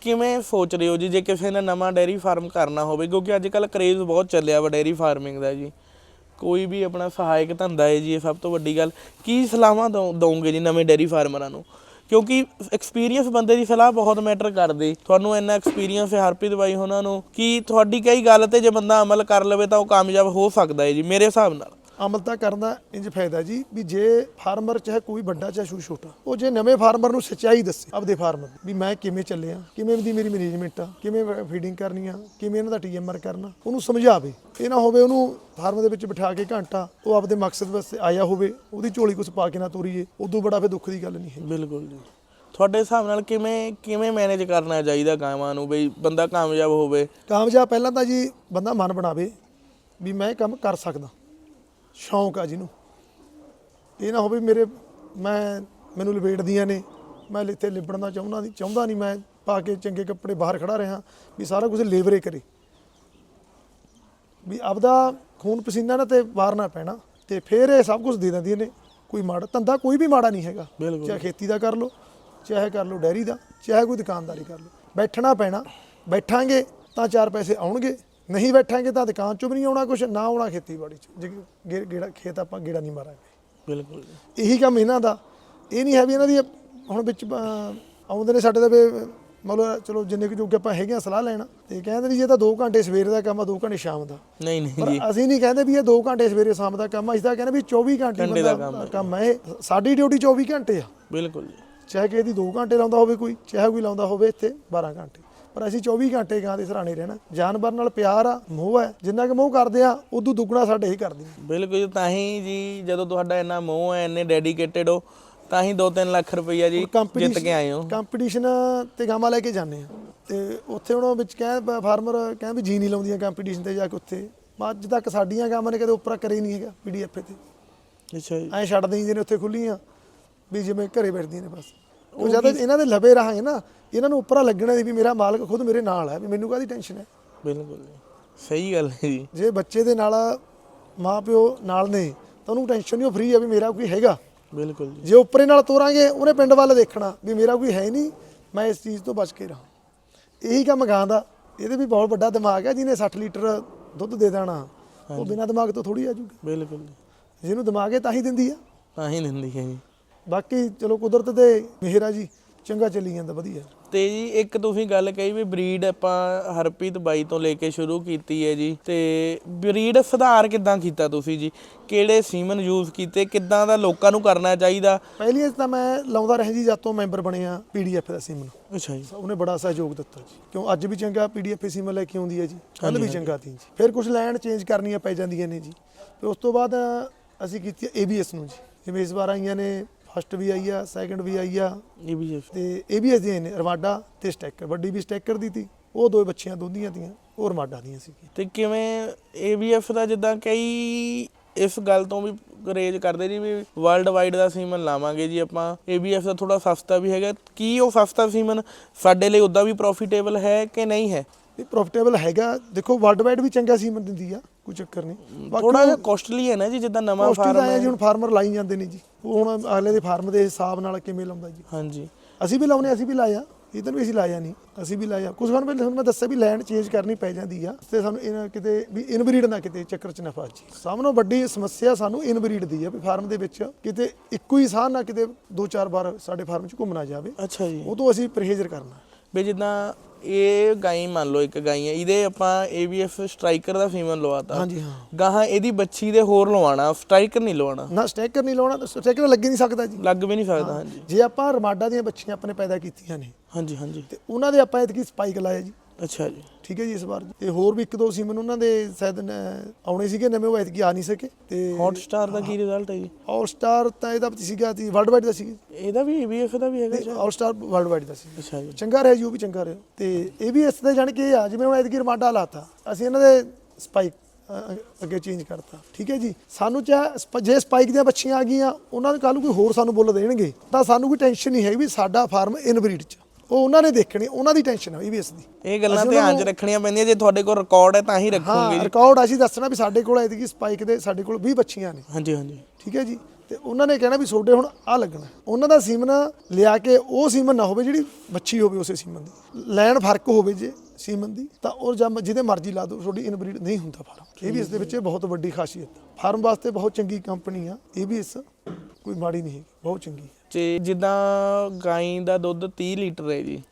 ਕਿਵੇਂ ਸੋਚ ਰਹੇ ਹੋ ਜੀ ਜੇ ਕਿਸੇ ਨੇ ਨਵਾਂ ਡੇਅਰੀ ਫਾਰਮ ਕਰਨਾ ਹੋਵੇ ਕਿਉਂਕਿ ਅੱਜ ਕੱਲ ਕਰੇਜ਼ ਬਹੁਤ ਚੱਲਿਆ ਵਾ ਡੇਅਰੀ ਫਾਰਮਿੰਗ ਦਾ ਜੀ। ਕੋਈ ਵੀ ਆਪਣਾ ਸਹਾਇਕ ਧੰਦਾ ਹੈ ਜੀ, ਇਹ ਸਭ ਤੋਂ ਵੱਡੀ ਗੱਲ। ਕੀ ਸਲਾਹਾਂ ਦਓ- ਜੀ ਨਵੇਂ ਡੇਅਰੀ ਫਾਰਮਰਾਂ ਨੂੰ? ਕਿਉਂਕਿ ਐਕਸਪੀਰੀਅੰਸ ਬੰਦੇ ਦੀ ਸਲਾਹ ਬਹੁਤ ਮੈਟਰ ਕਰਦੀ। ਤੁਹਾਨੂੰ ਇੰਨਾ ਐਕਸਪੀਰੀਅੰਸ ਹੈ, ਹਰਪ੍ਰੀਤ ਬਾਈ ਉਹਨਾਂ ਨੂੰ, ਕਿ ਤੁਹਾਡੀ ਕਈ ਗੱਲ ਤੇ ਜੇ ਬੰਦਾ ਅਮਲ ਕਰ ਲਵੇ ਤਾਂ ਉਹ ਕਾਮਯਾਬ ਹੋ ਸਕਦਾ ਹੈ ਜੀ, ਮੇਰੇ ਹਿਸਾਬ ਨਾਲ। ਅਮਲ ਤਾਂ ਕਰਨਾ ਇੰਜ ਫਾਇਦਾ ਜੀ ਵੀ ਜੇ ਫਾਰਮਰ ਚਾਹੇ ਕੋਈ ਵੱਡਾ ਚਾਹੇ ਕੋਈ ਛੋਟਾ ਉਹ ਜੇ ਨਵੇਂ ਫਾਰਮਰ ਨੂੰ ਸੱਚਾਈ ਦੱਸੇ ਆਪਦੇ ਫਾਰਮਰ ਦੀ, ਵੀ ਮੈਂ ਕਿਵੇਂ ਚੱਲਿਆ ਕਿਵੇਂ ਦੀ ਮੇਰੀ ਮੈਨੇਜਮੈਂਟ ਆ ਕਿਵੇਂ ਫੀਡਿੰਗ ਕਰਨੀ ਆ ਕਿਵੇਂ ਇਹਨਾਂ ਦਾ ਟੀਐਮਆਰ ਕਰਨਾ ਉਹਨੂੰ ਸਮਝਾਵੇ ਇਹ ਨਾ ਹੋਵੇ ਉਹਨੂੰ ਫਾਰਮ ਦੇ ਵਿੱਚ ਬਿਠਾ ਕੇ ਘੰਟਾ ਉਹ ਆਪਦੇ ਮਕਸਦ ਵਾਸਤੇ ਆਇਆ ਹੋਵੇ ਉਹਦੀ ਝੋਲੀ ਕੁਛ ਪਾ ਕੇ ਨਾ ਤੋਰੀਏ ਉਦੋਂ ਬੜਾ ਫੇ ਦੁੱਖ ਦੀ ਗੱਲ ਨਹੀਂ ਹੈ। ਬਿਲਕੁਲ ਜੀ। ਤੁਹਾਡੇ ਹਿਸਾਬ ਨਾਲ ਕਿਵੇਂ ਕਿਵੇਂ ਮੈਨੇਜ ਕਰਨਾ ਚਾਹੀਦਾ ਕਾਮਾਂ ਨੂੰ ਬਈ ਬੰਦਾ ਕਾਮਯਾਬ ਹੋਵੇ? ਕਾਮਯਾਬ ਪਹਿਲਾਂ ਤਾਂ ਜੀ ਬੰਦਾ ਮਨ ਬਣਾਵੇ ਵੀ ਮੈਂ ਇਹ ਕੰਮ ਕਰ ਸਕਦਾ। ਸ਼ੌਂਕ ਆ ਜਿਹਨੂੰ। ਇਹ ਨਾ ਹੋਵੇ ਮੇਰੇ ਮੈਂ ਮੈਨੂੰ ਲਪੇਟਦੀਆਂ ਨੇ ਮੈਂ ਇੱਥੇ ਲਿਬੜਨਾ ਚਾਹੁੰਦਾ ਨਹੀਂ ਚਾਹੁੰਦਾ ਨਹੀਂ ਮੈਂ ਪਾ ਕੇ ਚੰਗੇ ਕੱਪੜੇ ਬਾਹਰ ਖੜਾ ਰਿਹਾ ਵੀ ਸਾਰਾ ਕੁਝ ਲੇਬਰੇ ਕਰੇ। ਵੀ ਆਪਦਾ ਖੂਨ ਪਸੀਨਾ ਨਾ ਤੇ ਵਾਰਨਾ ਪੈਣਾ ਤੇ ਫਿਰ ਇਹ ਸਭ ਕੁਝ ਦੇ ਦਿੰਦੀਆਂ ਨੇ। ਕੋਈ ਮਾੜਾ ਧੰਦਾ ਕੋਈ ਵੀ ਮਾੜਾ ਨਹੀਂ ਹੈਗਾ। ਚਾਹੇ ਖੇਤੀ ਦਾ ਕਰ ਲਓ ਚਾਹੇ ਕਰ ਲਓ ਡੈਰੀ ਦਾ ਚਾਹੇ ਕੋਈ ਦੁਕਾਨਦਾਰੀ ਕਰ ਲਓ। ਬੈਠਣਾ ਪੈਣਾ ਬੈਠਾਂਗੇ ਤਾਂ ਚਾਰ ਪੈਸੇ ਆਉਣਗੇ। ਨਹੀਂ ਬੈਠਾਂਗੇ ਤਾਂ ਦੁਕਾਨ ਚੋਂ ਵੀ ਨਹੀਂ ਆਉਣਾ ਕੁਝ ਨਾ ਆਉਣਾ ਖੇਤੀਬਾੜੀ ਚ। ਜੇ ਗੇੜਾ ਖੇਤ ਆਪਾਂ ਗੇੜਾ ਨਹੀਂ ਮਾਰਾਂਗੇ। ਬਿਲਕੁਲ ਇਹੀ ਕੰਮ ਇਹਨਾਂ ਦਾ। ਇਹ ਨਹੀਂ ਹੈ ਵੀ ਇਹਨਾਂ ਦੀ ਹੁਣ ਵਿੱਚ ਆਉਂਦੇ ਨੇ ਸਾਡੇ ਦਾ ਵੀ ਮਤਲਬ ਚਲੋ ਜਿੰਨੇ ਕੁ ਜੋਗੇ ਆਪਾਂ ਹੈਗੇ ਆ ਸਲਾਹ ਲੈਣਾ ਤੇ ਕਹਿੰਦੇ ਨੇ ਜੀ ਇਹ ਤਾਂ 2 ਘੰਟੇ ਸਵੇਰ ਦਾ ਕੰਮ ਆ 2 ਘੰਟੇ ਸ਼ਾਮ ਦਾ। ਨਹੀਂ ਨਹੀਂ ਜੀ। ਅਸੀਂ ਨਹੀਂ ਕਹਿੰਦੇ ਵੀ ਇਹ 2 ਘੰਟੇ ਸਵੇਰੇ ਸ਼ਾਮ ਦਾ ਕੰਮ ਆ ਅਸੀਂ ਤਾਂ ਕਹਿੰਦੇ ਵੀ 24 ਘੰਟੇ ਦਾ ਕੰਮ ਹੈ। ਸਾਡੀ ਡਿਊਟੀ 24 ਘੰਟੇ ਆ। ਬਿਲਕੁਲ ਜੀ। ਚਾਹੇ ਕਿ ਇਹਦੀ 2 ਘੰਟੇ ਲਾਉਂਦਾ ਹੋਵੇ ਕੋਈ ਚਾਹੇ ਕੋਈ ਲਾਉਂਦਾ ਹੋਵੇ ਇੱਥੇ 12 ਘੰਟੇ। ਪਰ ਅਸੀਂ 24 ਘੰਟੇ ਗਾਂ ਦੇ ਸਰਾਣੇ ਰਹਿਣਾ। ਜਾਨਵਰ ਨਾਲ ਪਿਆਰ ਆ ਮੋਹ ਹੈ ਜਿੰਨਾ ਕਿ ਮੋਹ ਕਰਦੇ ਆ ਉਦੋਂ ਦੁੱਗਣਾ ਸਾਡੇ ਹੀ ਕਰਦੇ ਬਿਲਕੁਲ ਤਾਂ ਹੀ ਜੀ ਜਦੋਂ ਤੁਹਾਡਾ ਇੰਨਾ ਮੋਹ ਹੈ ਇੰਨੇ ਡੈਡੀਕੇਟਿਡ ਹੋ ਤਾਂ ਹੀ 2-3 ਲੱਖ ਰੁਪਈਆ ਜੀ ਜਿੱਤ ਕੇ ਆਏ ਹੋ। ਕੰਪੀਟੀਸ਼ਨ ਤੇ ਗਾਵਾਂ ਲੈ ਕੇ ਜਾਂਦੇ ਆ। ਤੇ ਉੱਥੇ ਉਹਨਾਂ ਵਿੱਚ ਕਹਿ ਫਾਰਮਰ ਕਹਿ ਵੀ ਜੀ ਨਹੀਂ ਲਾਉਂਦੀਆਂ ਕੰਪੀਟੀਸ਼ਨ ਤੇ ਜਾ ਕੇ ਉੱਥੇ। ਅੱਜ ਤੱਕ ਸਾਡੀਆਂ ਗਾਵਾਂ ਨੇ ਕਦੇ ਉੱਪਰ ਕਰੇ ਨਹੀਂ ਹੈਗਾ ਪੀਡੀਐਫ ਤੇ। ਅੱਛਾ ਜੀ। ਐਂ ਛੱਡ ਦੇਈਂ ਜਿਹਨੇ ਉੱਥੇ ਖੁੱਲੀਆਂ ਵੀ ਜਿਵੇਂ ਘਰੇ ਬੈਠਦੀਆਂ ਨੇ ਬਸ। ਉਹ ਜਦ ਇਹਨਾਂ ਦੇ ਲਵੇ ਰਹਾਂਗੇ ਨਾ ਇਹਨਾਂ ਨੂੰ ਉੱਪਰਾਂ ਲੱਗਣਾ ਸੀ ਵੀ ਮੇਰਾ ਮਾਲਕ ਖੁਦ ਮੇਰੇ ਨਾਲ ਹੈ ਵੀ ਮੈਨੂੰ ਕਾਹਦੀ ਟੈਨਸ਼ਨ ਹੈ? ਬਿਲਕੁਲ ਸਹੀ ਗੱਲ ਹੈ ਜੀ। ਜੇ ਬੱਚੇ ਦੇ ਨਾਲ ਮਾਂ ਪਿਓ ਨਾਲ ਨੇ ਤਾਂ ਉਹਨੂੰ ਟੈਨਸ਼ਨ ਨਹੀਂ ਉਹ ਫ੍ਰੀ ਹੈ ਵੀ ਮੇਰਾ ਕੋਈ ਹੈਗਾ। ਬਿਲਕੁਲ ਜੀ। ਜੇ ਉੱਪਰੇ ਨਾਲ ਤੋਰਾਂਗੇ ਉਹਨੇ ਪਿੰਡ ਵੱਲ ਦੇਖਣਾ ਵੀ ਮੇਰਾ ਕੋਈ ਹੈ ਨਹੀਂ ਮੈਂ ਇਸ ਚੀਜ਼ ਤੋਂ ਬਚ ਕੇ ਰਹਾਂ। ਇਹੀ ਕੰਮ ਗਾਂ ਦਾ। ਇਹਦੇ ਵੀ ਬਹੁਤ ਵੱਡਾ ਦਿਮਾਗ ਹੈ ਜਿਹਨੇ 60 ਲੀਟਰ ਦੁੱਧ ਦੇ ਦੇਣਾ। ਉਹ ਬਿਨਾਂ ਦਿਮਾਗ ਤੋਂ ਥੋੜੀ ਆ ਜੂਗਾ। ਬਿਲਕੁਲ ਜਿਹਨੂੰ ਦਿਮਾਗ ਹੈ ਤਾਂ ਹੀ ਦਿੰਦੀ ਆ। ਤਾਂ ਹੀ ਦਿੰਦੀ ਹੈ ਜੀ। ਬਾਕੀ ਚਲੋ ਕੁਦਰਤ ਦੇ ਮਿਹਰ ਆ ਜੀ ਚੰਗਾ ਚੱਲੀ ਜਾਂਦਾ ਵਧੀਆ। ਤੇ ਜੀ ਇੱਕ ਤੁਸੀਂ ਗੱਲ ਕਹੀ ਵੀ ਬਰੀਡ ਆਪਾਂ ਹਰਪ੍ਰੀਤ ਬਾਈ ਤੋਂ ਲੈ ਕੇ ਸ਼ੁਰੂ ਕੀਤੀ ਹੈ ਜੀ ਤੇ ਬਰੀਡ ਸੁਧਾਰ ਕਿੱਦਾਂ ਕੀਤਾ ਤੁਸੀਂ ਜੀ? ਕਿਹੜੇ ਸੀਮਨ ਯੂਜ਼ ਕੀਤੇ? ਕਿੱਦਾਂ ਦਾ ਲੋਕਾਂ ਨੂੰ ਕਰਨਾ ਚਾਹੀਦਾ? ਪਹਿਲੀ ਤਾਂ ਮੈਂ ਲਾਉਂਦਾ ਰਿਹਾ ਜੀ ਜਦ ਤੋਂ ਮੈਂਬਰ ਬਣਿਆ ਪੀਡੀਐਫ ਦਾ ਸਿਮ ਨੂੰ ਅੱਛਾ ਜੀ। ਉਹਨੇ ਬੜਾ ਸਹਿਯੋਗ ਦਿੱਤਾ ਜੀ। ਕਿਉਂ? ਅੱਜ ਵੀ ਚੰਗਾ ਪੀਡੀਐਫ ਸਿਮ ਲੈ ਕੇ ਆਉਂਦੀ ਹੈ ਜੀ। ਕੱਲ ਵੀ ਚੰਗਾ ਤੀ ਜੀ। ਫਿਰ ਕੁਝ ਲੈਣ ਚੇਂਜ ਕਰਨੀਆਂ ਪੈ ਜਾਂਦੀਆਂ ਨੇ ਜੀ। ਤੇ ਉਸ ਤੋਂ ਬਾਅਦ ਅਸੀਂ ਕੀਤੀ ਏਬੀਐਸ ਨੂੰ ਜੀ। ਜਿਵੇਂ ਇਸ ਵਾਰ ਆਈਆਂ ਨੇ ਫਸਟ ਵੀ ਆਈ ਆ ਸੈਕੰਡ ਵੀ ਆਈ ਆ। ਇਹ ਵੀ ਜੀ। ਤੇ ਏਬੀਐਸ ਦੀਆਂ ਨੇ ਰਵਾਡਾ ਤੇ ਸਟੈਕਰ ਵੱਡੀ ਵੀ ਸਟੈਕਰ ਦੀ ਤੀ। ਉਹ ਦੋ ਬੱਚੀਆਂ ਦੋਂਦੀਆਂ ਤੀਆਂ ਉਹ ਰਵਾਡਾ ਦੀਆਂ ਸੀ ਤੇ ਕਿਵੇਂ AVF ਦਾ ਜਿੱਦਾਂ ਕਈ ਇਸ ਗੱਲ ਤੋਂ ਵੀ ਗਰੇਜ ਕਰਦੇ ਜੀ ਵੀ ਵਰਲਡ ਵਾਈਡ ਦਾ ਸੀਮਨ ਲਾਵਾਂਗੇ ਜੀ ਆਪਾਂ। AVF ਦਾ ਥੋੜਾ ਸਸਤਾ ਵੀ ਹੈਗਾ। ਕੀ ਉਹ ਸਸਤਾ ਸੀਮਨ ਸਾਡੇ ਲਈ ਉਦਾਂ ਵੀ ਪ੍ਰੋਫਿਟੇਬਲ ਹੈ ਕਿ ਨਹੀਂ ਹੈ? ਇਹ ਪ੍ਰੋਫਿਟੇਬਲ ਹੈਗਾ। ਦੇਖੋ ਵਰਲਡ ਵਾਈਡ ਵੀ ਚੰਗਾ ਸੀਮਨ ਦਿੰਦੀ ਆ ਕੋਈ ਚੱਕਰ ਨਹੀਂ। ਥੋੜਾ ਜਿਹਾ ਕਾਸਟਲੀ ਹੈ ਨਾ ਜੀ ਜਿੱਦਾਂ ਨਵਾਂ ਫਾਰਮ ਹੈ ਜੀ ਹੁਣ ਫਾਰਮਰ ਲਾਈ ਜਾਂਦੇ ਨੇ ਜੀ। ਹੁਣ ਅਗਲੇ ਦੇ ਫਾਰਮ ਦੇ ਹਿਸਾਬ ਨਾਲ ਕਿਵੇਂ ਲਾਉਂਦਾ ਜੀ। ਹਾਂਜੀ। ਅਸੀਂ ਵੀ ਲਾਉਨੇ ਅਸੀਂ ਵੀ ਲਾਇਆ ਇਧਰ ਵੀ ਅਸੀਂ ਲਾਇਆ ਨਹੀਂ ਅਸੀਂ ਵੀ ਲਾਇਆ ਕੁਝ ਪਹਿਲੇ ਤੁਹਾਨੂੰ ਮੈਂ ਦੱਸਿਆ ਵੀ ਲੈਂਡ ਚੇਂਜ ਕਰਨੀ ਪੈ ਜਾਂਦੀ ਆ। ਤੇ ਸਾਨੂੰ ਇਹਨਾਂ ਕਿਤੇ ਵੀ ਇਨਬਰੀਡ ਨਾ ਕਿਤੇ ਚੱਕਰ ਚ ਨਾ ਫਸ ਜੀ ਤੋਂ ਵੱਡੀ ਸਮੱਸਿਆ ਸਾਨੂੰ ਇਨਬਰੀਡ ਦੀ ਆ ਵੀ ਫਾਰਮ ਦੇ ਵਿੱਚ ਕਿਤੇ ਇੱਕੋ ਹੀ ਸਾਹ ਨਾ ਕਿਤੇ ਦੋ ਚਾਰ ਵਾਰ ਸਾਡੇ ਫਾਰਮ ਚ ਘੁੰਮਣਾ ਜਾਵੇ। ਅੱਛਾ ਜੀ। ਉਹ ਤੋਂ ਅਸੀਂ ਪਰਹੇਜ਼ਰ ਕਰਨਾ। ਵੀ ਜਿੱਦਾਂ ਇਹ ਗਾਈ ਮੰਨ ਲਓ ਇੱਕ ਗਾਈ ਹੈ। ਇਹਦੇ ਆਪਾਂ AVF ਸਟ੍ਰਾਈਕਰ ਦਾ ਸੀਮਨ ਲਵਾਤਾ। ਹਾਂਜੀ ਹਾਂ। ਗਾਹਾਂ ਇਹਦੀ ਬੱਚੀ ਦੇ ਹੋਰ ਲਵਾਣਾ ਸਟ੍ਰਾਈਕਰ ਨਹੀਂ ਲਵਾਣਾ ਨਾ ਸਟੈਕਰ ਨਹੀਂ ਲਾਉਣਾ ਸਟੈਕਰ ਲੱਗੇ ਨਹੀਂ ਸਕਦਾ ਜੀ। ਲੱਗ ਵੀ ਨਹੀਂ ਸਕਦਾ ਹਾਂਜੀ। ਜੇ ਆਪਾਂ ਰਮਾਡਾ ਦੀਆਂ ਬੱਚੀਆਂ ਆਪਣੇ ਪੈਦਾ ਕੀਤੀਆਂ ਨੇ ਹਾਂਜੀ ਹਾਂਜੀ। ਤੇ ਉਹਨਾਂ ਦੇ ਆਪਾਂ ਇਤਕੀ ਸਪਾਈਕ ਲਾਇਆ ਜੀ। ਅੱਛਾ ਜੀ। ਠੀਕ ਹੈ ਜੀ ਇਸ ਵਾਰ। ਤੇ ਹੋਰ ਵੀ ਇੱਕ ਦੋ ਸੀਮਨ ਉਹਨਾਂ ਦੇ ਸ਼ਾਇਦ ਨ- ਆਉਣੇ ਸੀਗੇ ਨਵੇਂ ਉਹ ਐਤਕੀ ਆ ਨਹੀਂ ਸਕੇ। ਤੇ ਹੌਟ ਸਟਾਰ ਦਾ ਕੀ ਰਿਜ਼ਲਟ ਹੈ ਜੀ? ਆਲ ਸਟਾਰ ਤਾਂ ਇਹਦਾ ਸੀਗਾ ਤੀ ਵਰਲਡ ਵਾਈਡ ਦਾ ਸੀ ਇਹਦਾ ਵੀ ਏਬੀਐਫ ਦਾ ਵੀ ਹੈਗਾ ਸ਼ਾਇਦ? ਆਲ ਸਟਾਰ ਵਰਲਡ ਵਾਈਡ ਦਾ ਸੀ ਅੱਛਾ ਜੀ। ਚੰਗਾ ਰਿਹਾ ਜੀ ਉਹ ਵੀ ਚੰਗਾ ਰਿਹਾ। ਤੇ ਇਹ ਵੀ ਇਸ ਦੇ ਜਾਣ ਕੇ ਇਹ ਆ ਜਿਵੇਂ ਹੁਣ ਐਤਕੀ ਰਮਾਡਾ ਲਾਤਾ ਅਸੀਂ ਇਹਨਾਂ ਦੇ ਸਪਾਈਕ ਅੱਗੇ ਚੇਂਜ ਕਰਤਾ। ਠੀਕ ਹੈ ਜੀ? ਸਾਨੂੰ ਚਾਹੇ ਸਪ- ਜੇ ਸਪਾਈਕ ਦੀਆਂ ਬੱਚੀਆਂ ਆ ਗਈਆਂ ਉਹਨਾਂ ਨੂੰ ਕੱਲ ਨੂੰ ਕੋਈ ਹੋਰ ਸਾਨੂੰ ਬੁੱਲ ਦੇਣਗੇ ਤਾਂ ਸਾਨੂੰ ਕੋਈ ਟੈਨਸ਼ਨ ਨਹੀਂ ਹੈ ਵੀ ਸਾਡਾ ਫਾਰਮ ਇਨਬਰੀਡ ਚ। ਉਹ ਉਹਨਾਂ ਨੇ ਦੇਖਣੀ ਉਹਨਾਂ ਦੀ ਟੈਨਸ਼ਨ ਹੈ ਇਸ ਦੀ। ਇਹ ਗੱਲਾਂ ਧਿਆਨ 'ਚ ਰੱਖਣੀਆਂ ਪੈਂਦੀਆਂ ਜੇ ਤੁਹਾਡੇ ਕੋਲ ਰਿਕਾਰਡ ਹੈ ਤਾਂ ਹੀ ਰੱਖੋਗੇ ਹਾਂ ਜੀ। ਰਿਕਾਰਡ ਅਸੀਂ ਦੱਸਣਾ ਵੀ ਸਾਡੇ ਕੋਲ ਐਤਕੀ ਸਪਾਈਕ ਦੇ ਸਾਡੇ ਕੋਲ 20 ਬੱਚੀਆਂ ਨੇ। ਹਾਂਜੀ ਹਾਂਜੀ। ਠੀਕ ਹੈ ਜੀ? ਤੇ ਉਹਨਾਂ ਨੇ ਕਹਿਣਾ ਵੀ ਤੁਹਾਡੇ ਹੁਣ ਆ ਲੱਗਣਾ। ਉਹਨਾਂ ਦਾ ਸੀਮਨ ਲਿਆ ਕੇ ਉਹ ਸੀਮਨ ਨਾ ਹੋਵੇ ਜਿਹੜੀ ਬੱਚੀ ਹੋਵੇ ਉਸੇ ਸੀਮਨ ਦੀ। ਲੈਣ ਫ਼ਰਕ ਹੋਵੇ ਜੇ। ਸੀਮਨ ਦੀ, ਤਾਂ ਉਹ ਜਦ ਜਿਹਦੇ ਮਰਜ਼ੀ ਲਾ ਦਿਓ, ਤੁਹਾਡੀ ਇਨਬਰੀਡ ਨਹੀਂ ਹੁੰਦਾ ਫਾਰਮ। ਇਹ ਵੀ ਇਸ ਦੇ ਵਿੱਚ ਬਹੁਤ ਵੱਡੀ ਖਾਸੀਅਤ ਫਾਰਮ ਵਾਸਤੇ ਬਹੁਤ ਚੰਗੀ ਕੰਪਨੀ ਆ। ਇਹ ਵੀ ਇਸ ਕੋਈ ਮਾੜੀ ਨਹੀਂ ਬਹੁਤ ਚੰਗੀ ਤੇ ਜਿੱਦਾਂ ਗਾਈ ਦਾ ਦੁੱਧ 30 ਲੀਟਰ ਹੈ ਜੀ,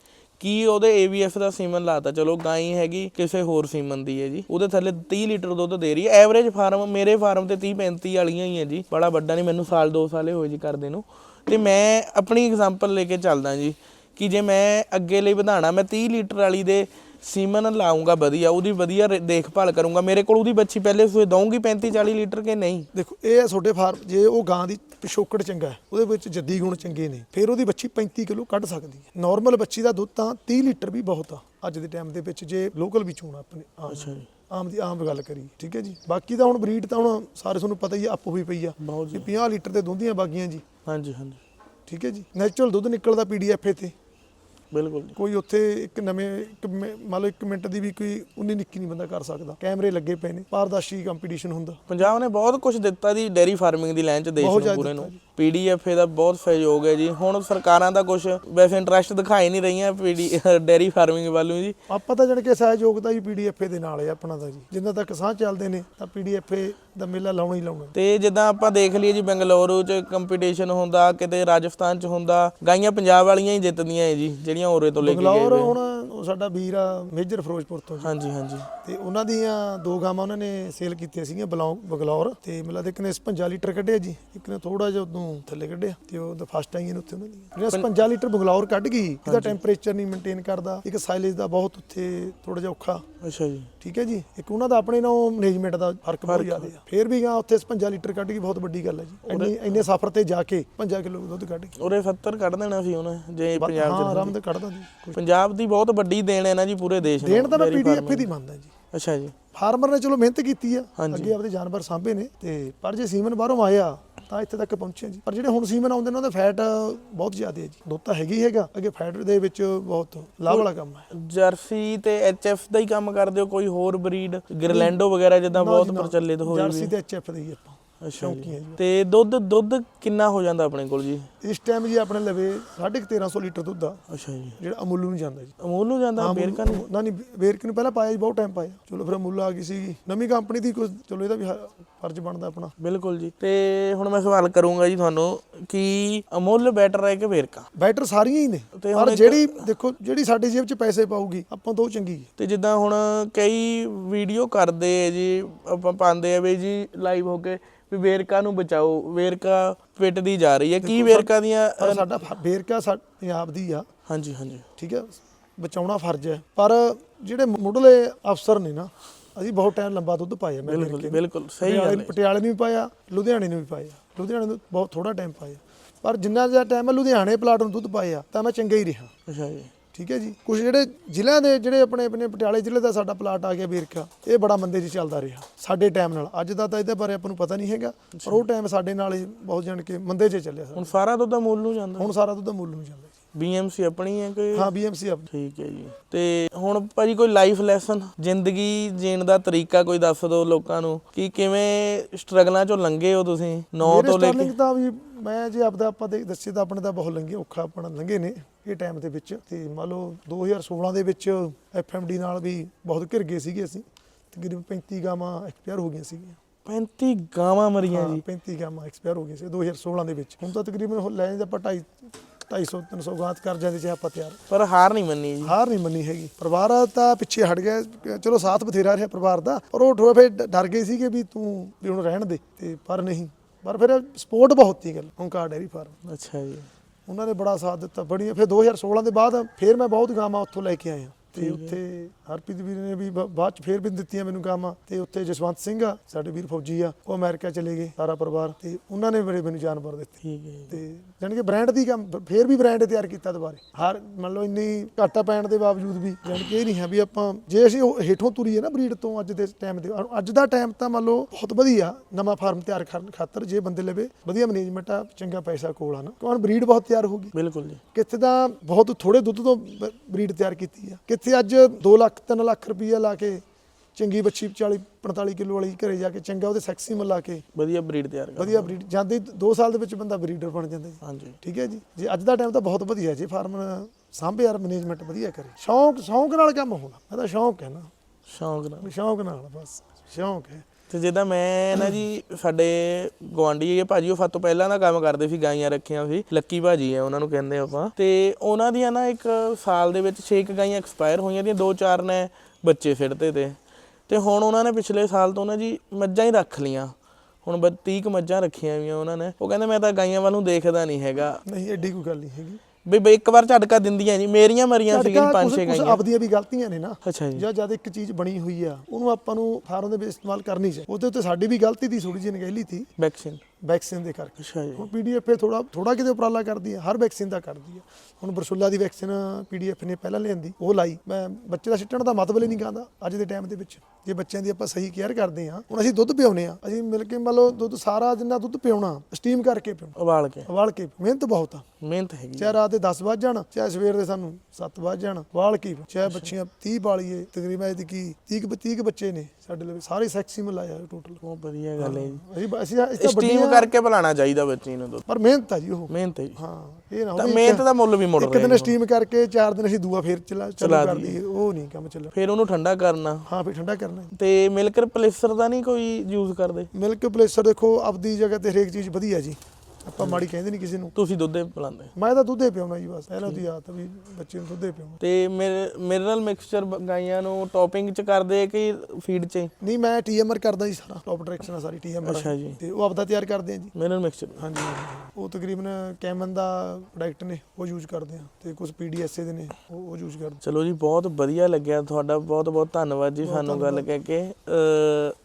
ਕੀ ਉਹਦੇ ABF ਦਾ ਸੀਮਨ ਲਾਤਾ? ਚਲੋ ਗਾਈ ਹੈਗੀ, ਕਿਸੇ ਹੋਰ ਸੀਮਨ ਦੀ ਹੈ ਜੀ। ਉਹਦੇ ਥੱਲੇ 30 ਲੀਟਰ ਦੁੱਧ ਦੇ ਰਹੀ ਹੈ। ਐਵਰੇਜ ਫਾਰਮ, ਮੇਰੇ ਫਾਰਮ ਤੇ 30 35 ਵਾਲੀਆਂ ਹੀ ਹੈ ਜੀ। ਬੜਾ ਵੱਡਾ ਨਹੀਂ, ਮੈਨੂੰ ਸਾਲ 2 ਸਾਲੇ ਹੋਏ ਜੀ ਕਰਦੇ ਨੂੰ। ਤੇ ਮੈਂ ਆਪਣੀ ਐਗਜ਼ਾਮਪਲ ਲੈ ਕੇ ਚੱਲਦਾ ਜੀ, ਕਿ ਜੇ ਮੈਂ ਅੱਗੇ ਲਈ ਵਧਾਣਾ ਮੈਂ 30 ਲੀਟਰ ਵਾਲੀ ਦੇ ਸੀਮਨ ਲਾਉਂਗਾ ਵਧੀਆ ਉਹਦੀ ਵਧੀਆ ਰੇ- ਦੇਖਭਾਲ ਕਰੂੰਗਾ। ਮੇਰੇ ਕੋਲ ਉਹਦੀ ਬੱਚੀ ਪਹਿਲੇ ਸੂਏ ਦਊਂਗੀ 35 40 ਲੀਟਰ ਕੇ ਨਹੀਂ? ਦੇਖੋ ਇਹ ਹੈ ਤੁਹਾਡੇ ਫਾਰਮ ਜੇ ਉਹ ਗਾਂ ਦੀ ਪਿਛੋਕੜ ਚੰਗਾ ਹੈ ਉਹਦੇ ਵਿੱਚ ਜੱਦੀ ਗੁਣ ਚੰਗੇ ਨੇ ਫਿਰ ਉਹਦੀ ਬੱਚੀ 35 ਕਿਲੋ ਕੱਢ ਸਕਦੀ ਹੈ। ਨਾਰਮਲ ਬੱਚੀ ਦਾ ਦੁੱਧ ਤਾਂ 30 ਲੀਟਰ ਵੀ ਬਹੁਤ ਆ ਅੱਜ ਦੇ ਟਾਈਮ ਦੇ ਵਿੱਚ ਜੇ ਲੋਕਲ ਵੀ ਚੋਣਾ ਆਪਣੇ ਆਮ ਅੱਛਾ ਜੀ। ਆਮ ਦੀ ਆਮ ਗੱਲ ਕਰੀਏ ਠੀਕ ਹੈ ਜੀ? ਬਾਕੀ ਤਾਂ ਹੁਣ ਬਰੀਡ ਤਾਂ ਹੁਣ ਸਾਰੇ ਤੁਹਾਨੂੰ ਪਤਾ ਹੀ ਆ ਆਪੋ ਵੀ ਪਈ ਆ ਬਹੁਤ ਵੀ 50 ਲੀਟਰ ਦੇ ਦੁੱਧੀਆਂ ਬਾਗੀਆਂ ਜੀ। ਹਾਂਜੀ ਹਾਂਜੀ। ਠੀਕ ਹੈ ਜੀ? ਨੈਚੁਰਲ ਦੁੱਧ ਨਿਕਲਦਾ ਪੀਡੀਐਫ ਤੇ। ਬਿਲਕੁਲ ਜੀ। ਕੋਈ ਉੱਥੇ ਇੱਕ ਨਵੇਂ ਇੱਕ ਮਿ- ਮੰਨ ਲਓ 1 ਮਿੰਟ ਦੀ ਵੀ ਕੋਈ 19 ਨਿੱਕੀ ਨਹੀਂ ਬੰਦਾ ਕਰ ਸਕਦਾ। ਕੈਮਰੇ ਲੱਗੇ ਪਏ ਨੇ ਪਾਰਦਰਸ਼ੀ ਕੰਪੀਟੀਸ਼ਨ ਹੁੰਦਾ। ਪੰਜਾਬ ਨੇ ਬਹੁਤ ਕੁਝ ਦਿੱਤਾ ਜੀ ਡੇਰੀ ਫਾਰਮਿੰਗ ਦੀ ਲਾਈਨ 'ਚ ਦੇਸ਼ ਬਹੁਤ ਨੂੰ ਜ਼ਿਆਦਾ ਪੂਰੇ ਦਿੱਤਾ ਨੂੰ ਜੀ। ਪੀਡੀਐਫ ਦਾ ਬਹੁਤ ਸਹਿਯੋਗ ਹੈ ਜੀ। ਹੁਣ ਸਰਕਾਰਾਂ ਦਾ ਕੁਝ ਵੈਸੇ ਇੰਟਰਸਟ ਦਿਖਾਈ ਨਹੀਂ ਰਹੀਆਂ ਪੀਡੀ ਡੇਰੀ ਫਾਰਮਿੰਗ ਵੱਲੋਂ ਜੀ। ਆਪਾਂ ਤਾਂ ਜਾਣ ਕੇ ਸਹਿਯੋਗਤਾ ਜੀ ਪੀਡੀਐਫ ਦੇ ਨਾਲ ਹੈ ਆਪਣਾ ਤਾਂ ਜੀ। ਜਿੰਨਾ ਤੱਕ ਸਾਹ ਚੱਲਦੇ ਨੇ ਤਾਂ ਪੀਡੀਐਫ ਦਾ ਮੇਲਾ ਲਾਉਣਾ ਹੀ ਲਾਉਣਾ। ਤੇ ਜਿੱਦਾਂ ਆਪਾਂ ਦੇਖ ਲਈਏ ਜੀ ਬੰਗਲੌਰੂ 'ਚ ਕੰਪੀਟੀਸ਼ਨ ਹੁੰਦਾ ਕਿਤੇ ਰਾਜਸਥਾਨ 'ਚ ਹੁੰਦਾ ਗਾਈਆਂ ਪੰਜਾਬ ਵਾਲੀਆਂ ਹੀ ਜਿੱਤਦੀਆਂ ਹੈ ਜੀ ਜਿਹੜੀਆਂ ਉਰੇ ਤੋਂ ਲੈ ਕੇ ਗਏ ਬੰਗਲੌਰ। ਹੁਣ ਸਾਡਾ ਵੀਰ ਆ ਮੇਜਰ ਫਿਰੋਜ਼ਪੁਰ ਤੋਂ ਹਾਂਜੀ ਹਾਂਜੀ। ਤੇ ਉਹਨਾਂ ਦੀਆਂ ਦੋ ਗਾਵਾਂ ਉਹਨਾਂ ਨੇ ਸੇਲ ਕੀਤੀਆਂ ਸੀਗੀਆਂ ਬਲੌਂਗ ਬਗਲੌਰ। ਤੇ ਮਿਲਾ ਦੇ ਇੱਕ ਨੇ 55 ਲੀਟਰ ਕੱਢਿਆ ਜੀ। ਇੱਕ ਨੇ ਥੋੜਾ ਜਿਹਾ ਉਦੋਂ ਥੱਲੇ ਕੱਢਿਆ ਤੇ ਉਹ ਫਸਟ ਆਈਆਂ ਨੇ ਉੱਥੇ ਉਹਨਾਂ ਦੀਆਂ ਜਿਹੜਾ 55 ਲੀਟਰ ਬਗਲੌਰ ਕੱਢ ਗਈ ਇਹਦਾ ਟੈਂਪਰੇਚਰ ਨਹੀਂ ਮੇਨਟੇਨ ਕਰਦਾ ਇੱਕ ਸਾਈਲੇਜ ਦਾ ਬਹੁਤ ਉੱਥੇ ਥੋੜਾ ਜਿਹਾ ਔਖਾ। ਅੱਛਾ ਜੀ। ਠੀਕ ਹੈ ਜੀ? ਇੱਕ ਉਹਨਾਂ ਦਾ ਆਪਣੇ ਨਾਲ ਮੈਨੇਜਮੈਂਟ ਦਾ ਫ਼ਰਕ ਬਹੁਤ ਜ਼ਿਆਦਾ ਆ। ਫੇਰ ਵੀ ਗਾ ਉੱਥੇ 55 ਲੀਟਰ ਕੱਢ ਗਈ ਬਹੁਤ ਵੱਡੀ ਗੱਲ ਹੈ ਜੀ। ਇੰਨੀ ਇੰਨੇ ਸਫ਼ਰ ਤੇ ਜਾ ਕੇ 5 ਕਿਲੋ ਦੁੱਧ ਕੱਢ ਗਈ। ਉਰੇ 70 ਕੱਢ ਦੇਣਾ ਸੀ ਉਹਨੇ ਜੇ ਪੰਜਾਬ ਹਾਂ 'ਚ ਆਰਾਮ ਨਾਲ ਕੱਢਦਾ ਜੀ। ਪੰਜਾਬ ਦੀ ਬਹੁਤ ਵੱਡੀ ਦੇਣ ਹੈ ਨਾ ਜੀ ਪੂਰੇ ਦੇਸ਼ ਨੂੰ ਦੇਣ ਤਾਂ ਮੈਂ ਪੀਡੀਐਫ। ਦੀ ਮੰਨਦਾ ਜੀ। ਅੱਛਾ ਜੀ। ਫਾਰਮਰ ਨੇ ਚਲੋ ਮਿਹਨਤ ਕੀਤੀ ਆ। ਅੱਗੇ ਆਪਦੇ ਜਾਨਵਰ ਸਾਂਭੇ ਨੇ ਤੇ ਪਰ ਜੇ ਸੀਮਨ ਬਾਹਰੋਂ ਆਇਆ ਤਾਂ ਇੱਥੇ ਤੱਕ ਪਹੁੰਚਿਆ ਜੀ। ਪਰ ਜਿਹੜੇ ਹੁਣ ਸੀਮਨ ਆਉਂਦੇ ਨੇ ਉਹਨਾਂ ਦਾ ਫੈਟ ਬਹੁਤ ਜ਼ਿਆਦਾ ਹੈ ਜੀ। ਦੁੱਧ ਤਾਂ ਹੈਗੀ ਹੈਗਾ ਅੱਗੇ ਫੈਟ ਦੇ ਵਿੱਚ ਬਹੁਤ ਲਾਭ ਵਾਲਾ ਕੰਮ ਹੈ। ਜਰਸੀ ਤੇ ਐਚਐਫ ਦਾ ਹੀ ਕੰਮ ਕਰਦੇ ਹੋ ਕੋਈ ਹੋਰ ਬਰੀਡ ਗ੍ਰਲੈਂਡੋ ਵਗੈਰਾ ਜਿੱਦਾਂ ਬਹੁਤ ਪ੍ਰਚਲਿਤ ਹੋਈ ਜਰਸੀ ਤੇ ਐਚਐਫ ਦੀ ਆਪਾਂ ਅੱਛਾ ਹੈ ਤੇ ਦੁੱਧ ਦੁੱਧ ਕਿੰਨਾ ਹੋ ਜਾਂਦਾ ਆਪਣੇ ਕੋਲ ਜੀ? ਇਸ ਟਾਈਮ ਜੀ ਆਪਣੇ ਲਵੇ 1350 ਲੀਟਰ ਦੁੱਧ ਆ। ਅੱਛਾ ਜੀ। ਜਿਹੜਾ ਅਮੁੱਲ ਨੂੰ ਜਾਂਦਾ ਜੀ। ਅਮੂਲ ਨੂੰ ਜਾਂਦਾ ਬੇਰਕਾ ਨੂੰ? ਨਾ ਨਹੀਂ ਵੇਰਕ ਨੂੰ ਪਹਿਲਾਂ ਪਾਇਆ ਜੀ ਬਹੁਤ ਟਾਈਮ ਪਾਇਆ। ਚਲੋ ਫਿਰ ਅਮੁੱਲ ਆ ਗਈ ਸੀ ਨਵੀਂ ਕੰਪਨੀ ਦੀ ਕੁਝ ਚਲੋ ਇਹਦਾ ਵੀ ਫਰਜ਼ ਬਣਦਾ ਆਪਣਾ। ਬਿਲਕੁਲ ਜੀ। ਤੇ ਹੁਣ ਮੈਂ ਸਵਾਲ ਕਰੂੰਗਾ ਜੀ ਤੁਹਾਨੂੰ ਕਿ ਅਮੁੱਲ ਬੈਟਰ ਹੈ ਕਿ ਵੇਰਕਾ ਬੈਟਰ ਸਾਰੀਆਂ ਹੀ ਨੇ। ਪਰ ਜਿਹੜੀ ਦੇਖੋ ਜਿਹੜੀ ਸਾਡੀ ਜੇਬ 'ਚ ਪੈਸੇ ਪਾਊਗੀ ਆਪਾਂ ਤੋਂ ਚੰਗੀ ਤੇ ਜਿੱਦਾਂ ਹੁਣ ਕਈ ਵੀਡੀਓ ਕਰਦੇ ਆ ਜੀ ਆਪਾਂ ਪਾਉਂਦੇ ਆ ਵੀ ਜੀ ਲਾਈਵ ਹੋ ਕੇ ਵੀ ਵੇਰਕਾ ਨੂੰ ਬਚਾਓ ਵੇਰਕਾ ਪਿੱਟਦੀ ਜਾ ਰਹੀ ਹੈ। ਕੀ ਵੇਰਕਾ ਦੀਆਂ ਪਰ ਸਾਡਾ ਵੇਰਕਾ ਸਾ ਪੰਜਾਬ ਦੀ ਆ। ਹਾਂਜੀ ਹਾਂਜੀ। ਠੀਕ ਹੈ? ਬਚਾਉਣਾ ਫਰਜ਼ ਹੈ। ਪਰ ਜਿਹੜੇ ਮੁੱਢਲੇ ਅਫਸਰ ਨੇ ਨਾ ਅਸੀਂ ਬਹੁਤ ਟਾਈਮ ਲੰਬਾ ਦੁੱਧ ਪਾਇਆ ਮੈਂ ਬਿਲਕੁਲ। ਬਿਲਕੁਲ ਸਹੀ ਪਟਿਆਲੇ- ਹੈ ਪਟਿਆਲੇ ਨੂੰ ਵੀ ਪਾਇਆ ਲੁਧਿਆਣੇ ਨੂੰ ਵੀ ਪਾਇਆ। ਲੁਧਿਆਣੇ ਨੂੰ ਬਹੁਤ ਥੋੜਾ ਟਾਈਮ ਪਾਇਆ। ਪਰ ਜਿੰਨਾ ਜਿਹਾ ਟਾਈਮ ਮੈਂ ਲੁਧਿਆਣੇ ਪਲਾਟ ਨੂੰ ਦੁੱਧ ਪਾਇਆ ਤਾਂ ਮੈਂ ਚੰਗਾ ਹੀ ਰਿਹਾ। ਅੱਛਾ ਜੀ। ਠੀਕ ਹੈ ਜੀ? ਕੁਝ ਜਿਹੜੇ ਜ਼ਿਲ੍ਹਿਆਂ ਦੇ ਜਿਹੜੇ ਆਪਣੇ ਆਪਣੇ ਪਟਿਆਲੇ ਜ਼ਿਲ੍ਹੇ ਦਾ ਸਾਡਾ ਪਲਾਟ ਆ ਗਿਆ ਵੇਰਕਾ ਇਹ ਬੜਾ ਮੰਦੇ 'ਚ ਚੱਲਦਾ ਰਿਹਾ ਸਾਡੇ ਟਾਈਮ ਨਾਲ। ਅੱਜ ਦਾ ਤਾਂ ਇਹਦੇ ਬਾਰੇ ਆਪਾਂ ਨੂੰ ਪਤਾ ਨਹੀਂ ਹੈਗਾ ਪਰ ਉਹ ਟਾਈਮ ਸਾਡੇ ਨਾਲ ਹੀ ਬਹੁਤ ਜਾਣ ਕੇ ਮੰਦੇ 'ਚ ਚੱਲਿਆ। ਹੁਣ ਸਾਰਾ ਦੁੱਧ ਅਮੂਲ ਨੂੰ ਜਾਂਦਾ। ਹੁਣ ਸਾਰਾ ਦੁੱਧ ਮੁੱਲ ਨੂੰ ਜਾਂਦਾ। ਬੀਐਮਸੀ ਆਪਣੀ ਹੈ ਕਿ ਹਾਂ ਬੀਐਮਸੀ ਆਪ ਠੀਕ ਹੈ ਜੀ। ਤੇ ਹੁਣ ਭਾਜੀ ਕੋਈ ਲਾਈਫ ਲੈਸਨ ਜ਼ਿੰਦਗੀ ਜੀਣ ਦਾ ਤਰੀਕਾ ਕੋਈ ਦੱਸ ਦਿਓ ਲੋਕਾਂ ਨੂੰ ਕਿ ਕਿਵੇਂ ਸਟਰਗਲਾਂ ਚੋਂ ਲੰਘੇ ਹੋ ਤੁਸੀਂ 9 ਮੇਰੇ ਤੋਂ ਲੈ ਕੇ ਤਾਂ ਵੀ ਮੈਂ ਜੇ ਆਪਦਾ ਆਪਾਂ ਦੇ ਦੱਸੇ ਤਾਂ ਆਪਣੇ ਤਾਂ ਬਹੁਤ ਲੰਘੇ ਔਖਾ ਆਪਣਾ ਲੰਘੇ ਨੇ ਇਹ ਟਾਈਮ ਦੇ ਵਿੱਚ। ਤੇ ਮੰਨ ਲਓ 2016 ਦੇ ਵਿੱਚ ਐਫਐਮਡੀ ਨਾਲ ਵੀ ਬਹੁਤ ਘਿਰ ਗਏ ਸੀਗੇ ਅਸੀਂ ਤਕਰੀਬਨ 35 ਗਾਵਾਂ ਐਕਸਪਾਇਰ ਹੋ ਗਈਆਂ ਸੀਗੀਆਂ। 35 ਗਾਵਾਂ ਮਰੀਆਂ ਜੀ। 35 ਗਾਵਾਂ ਐਕਸਪਾਇਰ ਹੋ ਗਈਆਂ ਸੀ 2016 ਦੇ ਵਿੱਚ। ਹੁਣ ਤਾਂ ਤਕਰੀਬਨ ਲੈ ਜਾਂਦੇ ਆਪਾਂ 250 250 300 ਗਾਂਤ ਕਰ ਜਾਂਦੇ ਜੇ ਆਪਾਂ ਤਿਆਰ। ਪਰ ਹਾਰ ਨਹੀਂ ਮੰਨੀ ਜੀ। ਹਾਰ ਨਹੀਂ ਮੰਨੀ ਹੈਗੀ। ਪਰਿਵਾਰ ਤਾਂ ਪਿੱਛੇ ਹਟ ਗਿਆ। ਚਲੋ ਸਾਥ ਬਥੇਰਾ ਰਿਹਾ ਪਰਿਵਾਰ ਦਾ ਪਰ ਉਹ ਫਿਰ ਡਰ ਗਏ ਸੀਗੇ ਵੀ ਤੂੰ ਵੀ ਹੁਣ ਰਹਿਣ ਦੇ। ਤੇ ਪਰ ਨਹੀਂ। ਪਰ ਫਿਰ ਸਪੋਰਟ ਬਹੁਤ ਸੀ ਗੱਲ ਓਂਕਾਰ ਡੈਰੀ ਫਾਰਮ। ਅੱਛਾ ਜੀ। ਉਹਨਾਂ ਨੇ ਬੜਾ ਸਾਥ ਦਿੱਤਾ। ਬੜੀਆਂ ਫਿਰ 2016 ਦੇ ਬਾਅਦ ਫਿਰ ਮੈਂ ਬਹੁਤ ਗਾਵਾਂ ਉੱਥੋਂ ਲੈ ਕੇ ਆਇਆ। ਤੇ ਉੱਥੇ ਹਰਪ੍ਰੀਤ ਵੀਰ ਨੇ ਵੀ ਬ- ਬਾਅਦ ਚ ਫੇਰ ਵੀ ਦਿੱਤੀਆਂ ਮੈਨੂੰ ਕੰਮ ਤੇ ਉੱਥੇ ਜਸਵੰਤ ਸਿੰਘ ਆ ਸਾਡੇ ਵੀਰ ਫੌਜੀ ਆ ਉਹ ਅਮਰੀਕਾ ਚਲੇ ਗਏ ਸਾਰਾ ਪਰਿਵਾਰ ਤੇ ਉਹਨਾਂ ਨੇ ਮੇਰੇ ਮੈਨੂੰ ਜਾਨਵਰ ਦਿੱਤੇ। ਠੀਕ ਹੈ ਜੀ। ਤੇ ਜਾਣੀ ਕਿ ਬ੍ਰਾਂਡ ਦੀ ਕੰਮ ਫੇਰ ਵੀ ਬ੍ਰਾਂਡ ਤਿਆਰ ਕੀਤਾ ਦੁਬਾਰੇ। ਹਰ ਮੰਨ ਲਓ ਇੰਨੀ ਘਾਟਾ ਪੈਣ ਦੇ ਬਾਵਜੂਦ ਵੀ ਜਾਣੀ ਕਿ ਇਹ ਨਹੀਂ ਹੈ ਵੀ ਆਪਾਂ ਜੇ ਅਸੀਂ ਉਹ ਹੇਠੋਂ ਤੁਰੀਏ ਨਾ ਬਰੀਡ ਤੋਂ ਅੱਜ ਦੇ ਟਾਈਮ ਦੇ ਅੱਜ ਦਾ ਟਾਈਮ ਤਾਂ ਮੰਨ ਲਓ ਬਹੁਤ ਵਧੀਆ ਨਵਾਂ ਫਾਰਮ ਤਿਆਰ ਕਰਨ ਖਾਤਰ ਜੇ ਬੰਦੇ ਲਵੇ ਵਧੀਆ ਮੈਨੇਜਮੈਂਟ ਆ ਚੰਗਾ ਪੈਸਾ ਕੋਲ ਆ ਨਾ। ਕਿਉਂ ਬਰੀਡ ਬਹੁਤ ਤਿਆਰ ਹੋ ਗਈ? ਬਿਲਕੁਲ ਜੀ। ਕਿੱਥੇ ਤਾਂ ਬਹੁਤ ਥੋੜੇ ਦੁੱਧ ਤੋਂ ਬਰੀਡ ਤਿਆਰ ਕੀਤੀ ਆ। ਕਿੱਥੇ ਅੱਜ 2 ਲੱਖ 3 ਲੱਖ ਰੁਪਈਆ ਲਾ ਕੇ ਚੰਗੀ ਬੱਚੀ 40 45 ਕਿਲੋ ਵਾਲੀ ਘਰੇ ਜਾ ਕੇ ਚੰਗਾ ਉਹਦੇ ਸੈਕਸੀ ਲਾ ਕੇ ਵਧੀਆ ਬਰੀਡ ਤਿਆਰ ਕਰ ਵਧੀਆ ਬਰੀਡ ਜਾਂਦੇ 2 ਸਾਲ ਦੇ ਵਿੱਚ ਬੰਦਾ ਬਰੀਡਰ ਬਣ ਜਾਂਦਾ ਜੀ। ਹਾਂਜੀ। ਠੀਕ ਹੈ ਜੀ। ਜੇ ਅੱਜ ਦਾ ਟਾਈਮ ਤਾਂ ਬਹੁਤ ਵਧੀਆ ਜੇ ਫਾਰਮ ਸਾਂਭੇ ਯਾਰ ਮੈਨੇਜਮੈਂਟ ਵਧੀਆ ਕਰੇ। ਸ਼ੌਂਕ ਸ਼ੌਂਕ ਨਾਲ ਕੰਮ ਹੋਣਾ। ਮੈਂ ਤਾਂ ਸ਼ੌਂਕ ਹੈ ਨਾ। ਸ਼ੌਂਕ ਨਾਲ। ਸ਼ੌਂਕ ਨਾਲ ਬਸ ਸ਼ੌਂਕ ਹੈ। ਤੇ ਜਿੱਦਾਂ ਮੈਂ ਨਾ ਜੀ ਸਾਡੇ ਗਵਾਂਢੀ ਇਹ ਭਾਜੀ ਉਹ ਫੱਤ ਤੋਂ ਪਹਿਲਾਂ ਦਾ ਕੰਮ ਕਰਦੇ ਸੀ, ਗਾਈਆਂ ਰੱਖੀਆਂ ਸੀ। ਲੱਕੀ ਭਾਜੀ ਆ ਉਹਨਾਂ ਨੂੰ ਕਹਿੰਦੇ ਆਪਾਂ। ਤੇ ਉਹਨਾਂ ਦੀਆਂ ਨਾ ਇੱਕ ਸਾਲ ਦੇ ਵਿੱਚ 6 ਗਾਈਆਂ ਐਕਸਪਾਇਰ ਹੋਈਆਂ ਦੀਆਂ, ਦੋ ਚਾਰ ਨੇ ਬੱਚੇ ਸਿੱਟਦੇ ਤੇ। ਤੇ ਹੁਣ ਉਹਨਾਂ ਨੇ ਪਿਛਲੇ ਸਾਲ ਤੋਂ ਨਾ ਜੀ ਮੱਝਾਂ ਹੀ ਰੱਖ ਲੀਆਂ ਹੁਣ 30 ਕੁ ਮੱਝਾਂ ਰੱਖੀਆਂ ਹੋਈਆਂ ਉਹਨਾਂ ਨੇ। ਉਹ ਕਹਿੰਦੇ ਮੈਂ ਤਾਂ ਗਾਈਆਂ ਵੱਲ ਨੂੰ ਦੇਖਦਾ ਨਹੀਂ ਹੈਗਾ। ਨਹੀਂ, ਐਡੀ ਕੋਈ ਗੱਲ ਨਹੀਂ ਹੈਗੀ। ਵੀ ਬਈ ਇੱਕ ਵਾਰ ਝਟਕਾ ਦਿੰਦੀਆਂ ਜੀ ਮੇਰੀਆਂ ਮਰੀਆਂ ਝਟਕਾ ਪੰਜ ਛੇ ਗਾਈਆਂ। ਆਪਦੀਆਂ ਵੀ ਗਲਤੀਆਂ ਨੇ ਨਾ। ਅੱਛਾ ਜੀ। ਜਾਂ ਜਦ ਇੱਕ ਚੀਜ਼ ਬਣੀ ਹੋਈ ਆ ਉਹਨੂੰ ਆਪਾਂ ਨੂੰ ਫਾਰਮ ਦੇ ਵਿੱਚ ਇਸਤੇਮਾਲ ਕਰਨੀ ਚਾਹੀਦੀ ਉਹਦੇ ਉੱਤੇ ਸਾਡੀ ਵੀ ਗਲਤੀ ਦੀ ਥੋੜੀ ਜਿਹੀ ਨਗਹਿਲੀ ਸੀ ਵੈਕਸੀਨ ਵੈਕਸੀਨ ਦੇ ਕਰਕੇ। ਅੱਛਾ ਜੀ। ਹੁਣ ਪੀਡੀਐਫ ਥੋੜਾ ਥੋੜਾ ਕਿਤੇ ਉਪਰਾਲਾ ਕਰਦੀ ਹੈ ਹਰ ਵੈਕਸੀਨ ਦਾ ਕਰਦੀ ਹੈ। ਹੁਣ ਬਰਸੁੱਲਾ ਦੀ ਵੈਕਸੀਨ ਪੀਡੀਐਫ ਨੇ ਪਹਿਲਾਂ ਲਿਆਂਦੀ ਉਹ ਲਾਈ। ਮੈਂ ਬੱਚੇ ਦਾ ਸਿੱਟਣ ਦਾ ਮਤਲਬ ਹੀ ਨਹੀਂ ਕਹਿੰਦਾ ਅੱਜ ਦੇ ਟਾਈਮ ਦੇ ਵਿੱਚ। ਜੇ ਬੱਚਿਆਂ ਦੀ ਆਪਾਂ ਸਹੀ ਕੇਅਰ ਕਰਦੇ ਹਾਂ ਹੁਣ ਅਸੀਂ ਦੁੱਧ ਪਿਆਉਨੇ ਆ ਅਸੀਂ ਮਿਲ ਕੇ ਮੰਨ ਲਓ ਦੁੱਧ ਸਾਰਾ ਜਿੰਨਾ ਦੁੱਧ ਪਿਆਉਣਾ ਸਟੀਮ ਕਰਕੇ ਪਿਆਉਣਾ ਉਬਾਲ ਕੇ। ਉਬਾਲ ਕੇ ਮਿਹਨਤ ਬਹੁਤ ਆ। ਮਿਹਨਤ ਹੈਗੀ ਚਾਹੇ ਰਾਤ ਦੇ 10 ਵਜ ਜਾਣ ਚਾਹੇ ਸਵੇਰ ਦੇ ਸਾਨੂੰ 7 ਵਜ ਜਾਣ ਵਾਲ ਕੀ ਚਾਹੇ ਬੱਚੀਆਂ 30 ਵਾਲੀਏ ਤਕਰੀਬਨ ਇਹਦੀ ਕੀ 30 ਕੁ- 30 ਕੁ ਬੱਚੇ ਨੇ। ਸਾਡੇ ਲਈ ਸਾਰੇ ਸੈਕਸੀ ਮਿਲਾਇਆ ਟੋਟਲ ਬਹੁਤ ਵਧੀਆ ਗੱਲ ਹੈ ਜੀ। ਅਸੀਂ ਅਸੀਂ ਇਸ ਤਾਂ ਸਟੀਮ ਵੱਡੀਆਂ ਕਰਕੇ ਬੁਲਾਣਾ ਚਾਹੀਦਾ ਬੱਚੀ ਨੂੰ ਦੁੱਧ। ਪਰ ਮਿਹਨਤ ਆ ਜੀ ਉਹ। ਮਿਹਨਤ ਹੈ ਜੀ। ਹਾਂ ਇਹ ਨਾ ਹੋਵੇ ਮਿਹਨਤ ਦਾ ਮੁੱਲ ਵੀ ਮੁੜ ਇੱਕ ਰਿਹਾ ਦਿਨ ਜੀ। ਸਟੀਮ ਕਰਕੇ ਚਾਰ ਦਿਨ ਅਸੀਂ ਦੂਆ ਫੇਰ ਚਲਾ ਚਾਲੂ ਚਲਾ ਕਰ ਦਈਏ। ਦਈਏ। ਉਹ ਨਹੀਂ ਕੰਮ ਚੱਲਣਾ। ਫਿਰ ਉਹਨੂੰ ਠੰਡਾ ਕਰਨਾ। ਹਾਂ ਫਿਰ ਠੰਡਾ ਕਰਨਾ। ਤੇ ਮਿਲਕ ਰਿਪਲੇਸਰ ਦਾ ਨਹੀਂ ਕੋਈ ਯੂਜ਼ ਕਰਦੇ? ਮਿਲਕ ਪਲੇਸਰ ਦੇਖੋ ਆਪਦੀ ਜਗ੍ਹਾ ਤੇ ਹਰੇਕ ਚੀਜ਼ ਵਧੀਆ ਜੀ। ਆਪਾਂ ਮਾੜੀ ਕਹਿੰਦੇ ਨਹੀਂ ਕਿਸੇ ਨੂੰ। ਤੁਸੀਂ ਦੁੱਧੇ ਪਿਲਾਉਂਦੇ ਮੈਂ ਤਾਂ ਦੁੱਧੇ ਪਿਆਉਣਾ ਜੀ ਬਸ। ਪਹਿਲਾਂ ਦੀ ਆਦਤ ਵੀ ਬੱਚੇ ਨੂੰ ਦੁੱਧੇ ਪਿਆਉਣਾ ਤੇ ਮਿਨਰਲ ਮਿਕਸਚਰ ਗਾਈਆਂ ਨੂੰ ਟੌਪਿੰਗ ਚ ਕਰਦੇ ਕਿ ਫੀਡ ਚ ਹੀ? ਨਹੀਂ ਮੈਂ ਟੀਐਮਆਰ ਕਰਦਾ ਜੀ ਸਾਰਾ। ਟੌਪ ਡਾਇਰੈਕਸ਼ਨ ਆ ਸਾਰੀ ਟੀਐਮਆਰ ਅੱਛਾ ਜੀ। ਤੇ ਉਹ ਆਪਦਾ ਤਿਆਰ ਕਰਦੇ ਆ ਜੀ। ਮਿਨਰਲ ਮਿਕਸਚਰ ਹਾਂਜੀ ਹਾਂਜੀ। ਉਹ ਤਕਰੀਬਨ ਕੈਮਨ ਦਾ ਪ੍ਰੋਡਕਟ ਨੇ ਉਹ ਯੂਜ਼ ਕਰਦੇ ਆ ਤੇ ਕੁਝ ਪੀਡੀਐਸਏ ਦੇ ਨੇ ਉਹ ਉਹ ਯੂਜ਼ ਕਰਦੇ ਚਲੋ ਜੀ ਬਹੁਤ ਵਧੀਆ ਲੱਗਿਆ ਤੁਹਾਡਾ ਬਹੁਤ ਬਹੁਤ ਧੰਨਵਾਦ ਜੀ ਸਾਨੂੰ ਗੱਲ ਕਹਿ ਕੇ।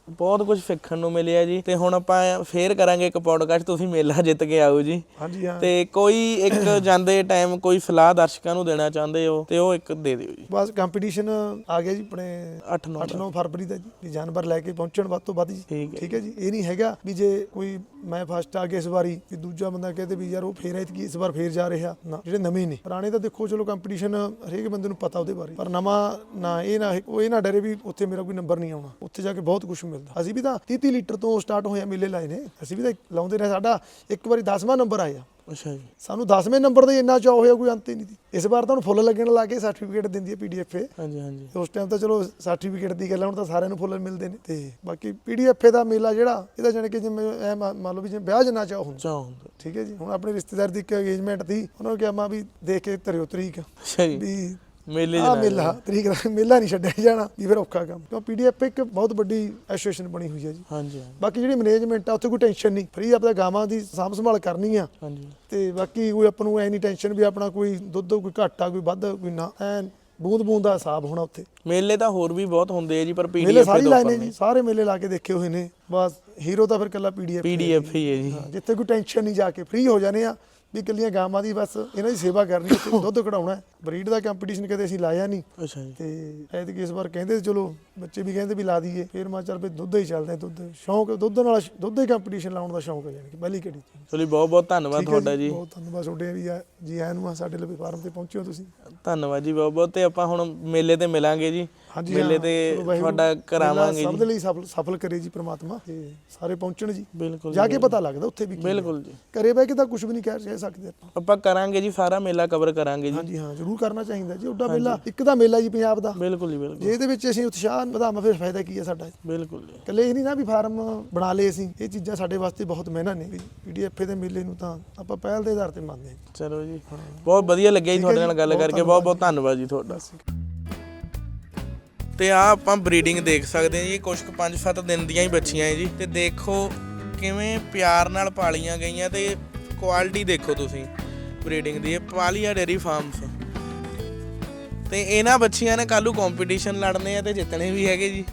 ਬਹੁਤ ਕੁਝ ਸਿੱਖਣ ਨੂੰ ਮਿਲਿਆ ਜੀ। ਤੇ ਹੁਣ ਆਪਾਂ ਫੇਰ ਕਰਾਂਗੇ ਇੱਕ ਪੋਡਕਾਸਟ ਤੁਸੀਂ ਮੇਲਾ ਜਿੱਤ ਕੇ ਆਓ ਜੀ। ਹਾਂਜੀ ਹਾਂ। ਤੇ ਕੋਈ ਇੱਕ ਜਾਂਦੇ ਟਾਈਮ ਕੋਈ ਸਲਾਹ ਦਰਸ਼ਕਾਂ ਨੂੰ ਦੇਣਾ ਚਾਹੁੰਦੇ ਹੋ ਤੇ ਉਹ ਇੱਕ ਦੇ ਦਿਓ ਜੀ। ਬਸ ਕੰਪੀਟੀਸ਼ਨ ਆ ਗਿਆ ਜੀ ਆਪਣੇ 8 9 8-9 ਫਰਵਰੀ ਦਾ ਜੀ ਜਾਨਵਰ ਲੈ ਕੇ ਪਹੁੰਚਣ ਵੱਧ ਤੋਂ ਵੱਧ ਜੀ। ਠੀਕ ਹੈ ਜੀ। ਇਹ ਨਹੀਂ ਹੈਗਾ ਵੀ ਜੇ ਕੋਈ ਮੈਂ ਫਸਟ ਆ ਗਿਆ ਇਸ ਵਾਰੀ ਵੀ ਦੂਜਾ ਬੰਦਾ ਕਹਦੇ ਵੀ ਯਾਰ ਉਹ ਫੇਰ ਐਤਕੀ ਇਸ ਵਾਰ ਫੇਰ ਜਾ ਰਿਹਾ। ਨਾ, ਜਿਹੜੇ ਨਵੇਂ ਨੇ। ਪੁਰਾਣੇ ਤਾਂ ਦੇਖੋ, ਚਲੋ ਕੰਪੀਟੀਸ਼ਨ ਹਰੇਕ ਬੰਦੇ ਨੂੰ ਪਤਾ ਉਹਦੇ ਬਾਰੇ। ਪਰ ਨਵਾਂ ਨਾ ਇਹ ਨਾ, ਉਹ ਇਹ ਨਾ ਡਰੇ ਵੀ ਉੱਥੇ ਮੇਰਾ ਕੋਈ ਨੰਬਰ ਨਹੀਂ ਆਉਣਾ। ਉੱਥੇ ਜਾ ਕੇ ਬਹੁਤ ਕੁਝ ਮਿਲਦਾ। ਅਸੀਂ ਵੀ ਤਾਂ 30 ਲੀਟਰ ਤੋਂ ਸਟਾਰਟ ਹੋਇਆ ਮੇਲੇ ਲਾਏ ਨੇ। ਅਸੀਂ ਵੀ ਤਾਂ ਲਾਉਂਦੇ ਰਹੇ। ਸਾਡਾ ਇੱਕ ਵਾਰੀ 10ਵਾਂ ਨੰਬਰ ਆਇਆ। ਅੱਛਾ ਜੀ। ਸਾਨੂੰ 10ਵੇਂ ਨੰਬਰ ਦਾ ਇੰਨਾ ਚਾਅ ਹੋਇਆ ਕੋਈ ਅੰਤ ਹੀ ਨਹੀਂ ਸੀ। ਇਸ ਵਾਰ ਤੁਹਾਨੂੰ ਫੁੱਲ ਲੱਗਣ ਲਾ ਕੇ ਸਰਟੀਫਿਕੇਟ ਦਿੰਦੀ ਹੈ ਪੀਡੀਐਫ ਹਾਂਜੀ ਹਾਂਜੀ। ਉਸ ਟਾਈਮ ਤਾਂ ਚਲੋ ਸਰਟੀਫਿਕੇਟ ਦੀ ਗੱਲ ਹੁਣ ਤਾਂ ਸਾਰਿਆਂ ਨੂੰ ਫੁੱਲ ਮਿਲਦੇ ਨੇ। ਤੇ ਬਾਕੀ ਪੀਡੀਐਫ ਦਾ ਮੇਲਾ ਜਿਹੜਾ ਇਹਦਾ ਜਾਣੀ ਕਿ ਜਿਵੇਂ ਐ ਮੰਨ ਲਓ ਵੀ ਜਿਵੇਂ ਵਿਆਹ ਜਨਾ ਚਾਹ ਹੁੰਦਾ। ਚਾਹ ਹੁੰਦਾ। ਠੀਕ ਹੈ ਜੀ। ਹੁਣ ਆਪਣੇ ਰਿਸ਼ਤੇਦਾਰ ਦੀ ਇੱਕ ਅਗੇਜਮੈਂਟ ਸੀ ਉਹਨਾਂ ਨੂੰ ਕਿਹਾ ਮਾਂ ਵੀ ਦੇਖ ਕੇ ਧਰਿਓ ਤਰੀਕ ਅੱਛਾ ਜੀ। ਵੀ ਮੇਲੇ ਆ ਮੇਲਾ ਤਰੀਕ ਦਾ ਮੇਲਾ ਨਹੀਂ ਛੱਡਿਆ ਜਾਣਾ ਵੀ ਫਿਰ ਔਖਾ ਕੰਮ। ਕਿਉਂ ਪੀਡੀਐਫ ਇੱਕ ਬਹੁਤ ਵੱਡੀ ਐਸੋਸੀਏਸ਼ਨ ਬਣੀ ਹੋਈ ਹੈ ਜੀ। ਹਾਂਜੀ ਬਾਕੀ ਜਿਹੜੀ ਮੈਨੇਜਮੈਂਟ ਆ ਉੱਥੇ ਕੋਈ ਟੈਨਸ਼ਨ ਨਹੀਂ। ਫ੍ਰੀ ਆਪਦਾ ਗਾਵਾਂ ਦੀ ਸਾਂਭ ਸੰਭਾਲ ਕਰਨੀ ਆ। ਹਾਂਜੀ। ਤੇ ਬਾਕੀ ਕੋਈ ਆਪਾਂ ਨੂੰ ਐ ਨਹੀਂ ਟੈਨਸ਼ਨ ਵੀ ਆਪਣਾ ਕੋਈ ਦੁੱਧ ਕੋਈ ਘੱਟ ਕੋਈ ਵੱਧ ਕੋਈ ਨਾ। ਐਨ ਬੂੰਦ ਬੂੰਦ ਦਾ ਹਿਸਾਬ ਹੋਣਾ ਉੱਥੇ। ਮੇਲੇ ਤਾਂ ਹੋਰ ਵੀ ਬਹੁਤ ਹੁੰਦੇ ਆ ਜੀ ਪਰ ਮੇਲੇ ਪੀਡੀਐਫ ਸਾਰੇ ਤੋਂ ਲਾਏ ਉੱਪਰ ਨੇ। ਜੀ ਸਾਰੇ ਮੇਲੇ ਲਾ ਕੇ ਦੇਖੇ ਹੋਏ ਨੇ। ਬਸ ਹੀਰੋ ਤਾਂ ਫਿਰ ਕੱਲਾ ਪੀਡੀਐਫ ਪੀਡੀਐਫ ਹੀ ਹੈ ਜੀ। ਜਿੱਥੇ ਕੋਈ ਟੈਨਸ਼ਨ ਨਹੀਂ ਜਾ ਕੇ ਫ੍ਰੀ ਹੋ ਜਾਣੇ ਆ। ਵੀ ਕੱਲੀਆਂ ਗਾਵਾਂ ਦੀ ਬਸ ਇਹਨਾਂ ਦੀ ਸੇਵਾ ਕਰਨੀ ਤੇ ਦੁੱਧ ਕਢਾਉਣਾ ਬਰੀਡ ਦਾ ਕੰਪੀਟੀਸ਼ਨ ਕਦੇ ਅਸੀਂ ਲਾਇਆ ਨਹੀਂ। ਅੱਛਾ ਜੀ। ਤੇ ਐਤਕੀ ਇਸ ਵਾਰ ਕਹਿੰਦੇ ਸੀ ਚਲੋ ਬੱਚੇ ਵੀ ਕਹਿੰਦੇ ਵੀ ਲਾ ਦਈਏ। ਫਿਰ ਮੈਂ ਚੱਲ ਵੀ ਦੁੱਧ ਹੀ ਚੱਲਦੇ ਆ, ਦੁੱਧ ਸ਼ੌਂਕ ਦੁੱਧ ਨਾਲ ਦੁੱਧ ਹੀ ਕੰਪੀਟੀਸ਼ਨ ਲਾਉਣ ਦਾ ਸ਼ੌਂਕ ਹੈ ਯਾਨੀ ਕਿ ਪਹਿਲੀ ਕਿਹੜੀ ਚਲੋ ਜੀ, ਬਹੁਤ ਬਹੁਤ ਧੰਨਵਾਦ ਠੀਕ ਹੈ ਤੁਹਾਡਾ ਜੀ। ਬਹੁਤ ਧੰਨਵਾਦ ਤੁਹਾਡੇ ਵੀ ਆ- ਜੀ ਆਇਆਂ ਨੂੰ ਆ ਸਾਡੇ ਲਈ ਫਾਰਮ ਤੇ ਪਹੁੰਚੇ ਹੋ ਤੁਸੀਂ। ਧੰਨਵਾਦ ਜੀ ਬਹੁਤ ਬਹੁਤ। ਤੇ ਆਪਾਂ ਹੁਣ ਮੇਲੇ ਤੇ ਮਿਲਾਂਗੇ ਜੀ। ਹਾਂਜੀ ਮੇਲੇ ਤੇ ਤੁਹਾਡਾ ਕਰਾਵਾਂਗੇ ਸਭ ਜੀ। ਦੇ ਲਈ ਸਫਲ ਕਰੇ ਜੀ ਪ੍ਰਮਾਤਮਾ ਤੇ ਸਾਰੇ ਪਹੁੰਚਣ ਜੀ। ਬਿਲਕੁਲ ਜਾ ਕੇ ਪਤਾ ਲੱਗਦਾ ਉੱਥੇ ਵੀ। ਬਿਲਕੁਲ ਜੀ। ਘਰੇ ਬਹਿ ਕੇ ਤਾਂ ਕੁਝ ਵੀ ਨਹੀਂ ਕਹਿ ਸਕਦੇ ਆਪਾਂ। ਆਪਾਂ ਕਰਾਂਗੇ ਜੀ ਸਾਰਾ ਮੇਲਾ ਕਵਰ ਕਰਾਂਗੇ ਜੀ। ਹਾਂਜੀ ਹਾਂ ਜ਼ਰੂਰ ਕਰਨਾ ਚਾਹੀਦਾ ਜੀ ਉੱਡਾ ਮੇਲਾ ਇੱਕ ਤਾਂ ਮੇਲਾ ਜੀ ਪੰਜਾਬ ਦਾ। ਬਿਲਕੁਲ ਜੀ ਬਿਲਕੁਲ। ਜੇ ਇਹਦੇ ਵਿੱਚ ਅਸੀਂ ਉਤਸ਼ਾਹ ਵਧਾਵਾਂ ਫਿਰ ਫਾਇਦਾ ਕੀ ਹੈ ਸਾਡਾ। ਬਿਲਕੁਲ ਜੀ। ਇਕੱਲੇ ਇਹ ਨਹੀਂ ਨਾ ਵੀ ਫਾਰਮ ਬਣਾ ਲਏ ਅਸੀਂ ਇਹ ਚੀਜ਼ਾਂ ਸਾਡੇ ਵਾਸਤੇ ਬਹੁਤ ਮਿਹਨਤ ਨੇ। ਪੀਡੀਐਫ ਦੇ ਮੇਲੇ ਨੂੰ ਤਾਂ ਆਪਾਂ ਪਹਿਲ ਦੇ ਆਧਾਰ ਤੇ ਮੰਨਦੇ ਹਾਂ। ਚਲੋ ਜੀ ਬਹੁਤ ਵਧੀਆ ਲੱਗਿਆ ਜੀ ਤੁਹਾਡੇ ਨਾਲ ਗੱਲ ਕਰਕੇ ਬਹੁਤ ਬਹੁਤ ਧੰਨਵਾਦ ਜੀ ਤੁਹਾਡਾ। ਤੇ ਆ ਆਪਾਂ ਬਰੀਡਿੰਗ ਦੇਖ ਸਕਦੇ ਹਾਂ ਜੀ ਕੁਝ ਕੁ 5-7 ਦਿਨ ਦੀਆਂ ਹੀ ਬੱਚੀਆਂ ਹੈ ਜੀ। ਤੇ ਦੇਖੋ ਕਿਵੇਂ ਪਿਆਰ ਨਾਲ ਪਾਲੀਆਂ ਗਈਆਂ ਤੇ ਕੁਆਲਿਟੀ ਦੇਖੋ ਤੁਸੀਂ ਬਰੀਡਿੰਗ ਦੀ, ਇਹ ਪਾਲੀਆ ਡੇਰੀ ਫਾਰਮਸ ਤੇ ਇਹਨਾਂ ਬੱਚੀਆਂ ਨੇ ਕੱਲੂ ਕੰਪੀਟੀਸ਼ਨ ਲੜਨੇ ਆ ਤੇ ਜਿੱਤਣੇ ਵੀ ਹੈਗੇ ਜੀ।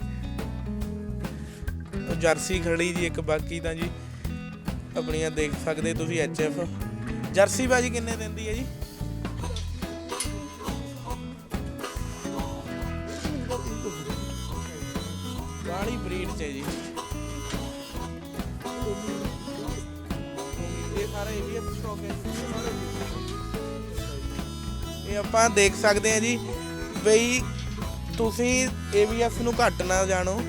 ਉਹ ਜਰਸੀ ਖੜੀ ਜੀ, ਇੱਕ ਬਾਕੀ ਤਾਂ ਜੀ, ਆਪਣੀਆਂ ਦੇਖ ਸਕਦੇ ਤੁਸੀਂ ਐਚਐਫ ਜਰਸੀ ਬਾਜੀ ਕਿੰਨੇ ਦਿੰਦੀ ਹੈ ਜੀ? ਵਾਲੀ ਹੈ ਜੀ। ਇਹ ਸਾਰਾ ਏਵੀਐਸ ਸਟਾਕ ਹੈ ਇਹ ਆਪਾਂ ਦੇਖ ਸਕਦੇ ਹਾਂ ਜੀ ਬਈ ਤੁਸੀਂ ਏਵੀਐਸ ਨੂੰ ਘੱਟ ਨਾ ਜਾਣੋ।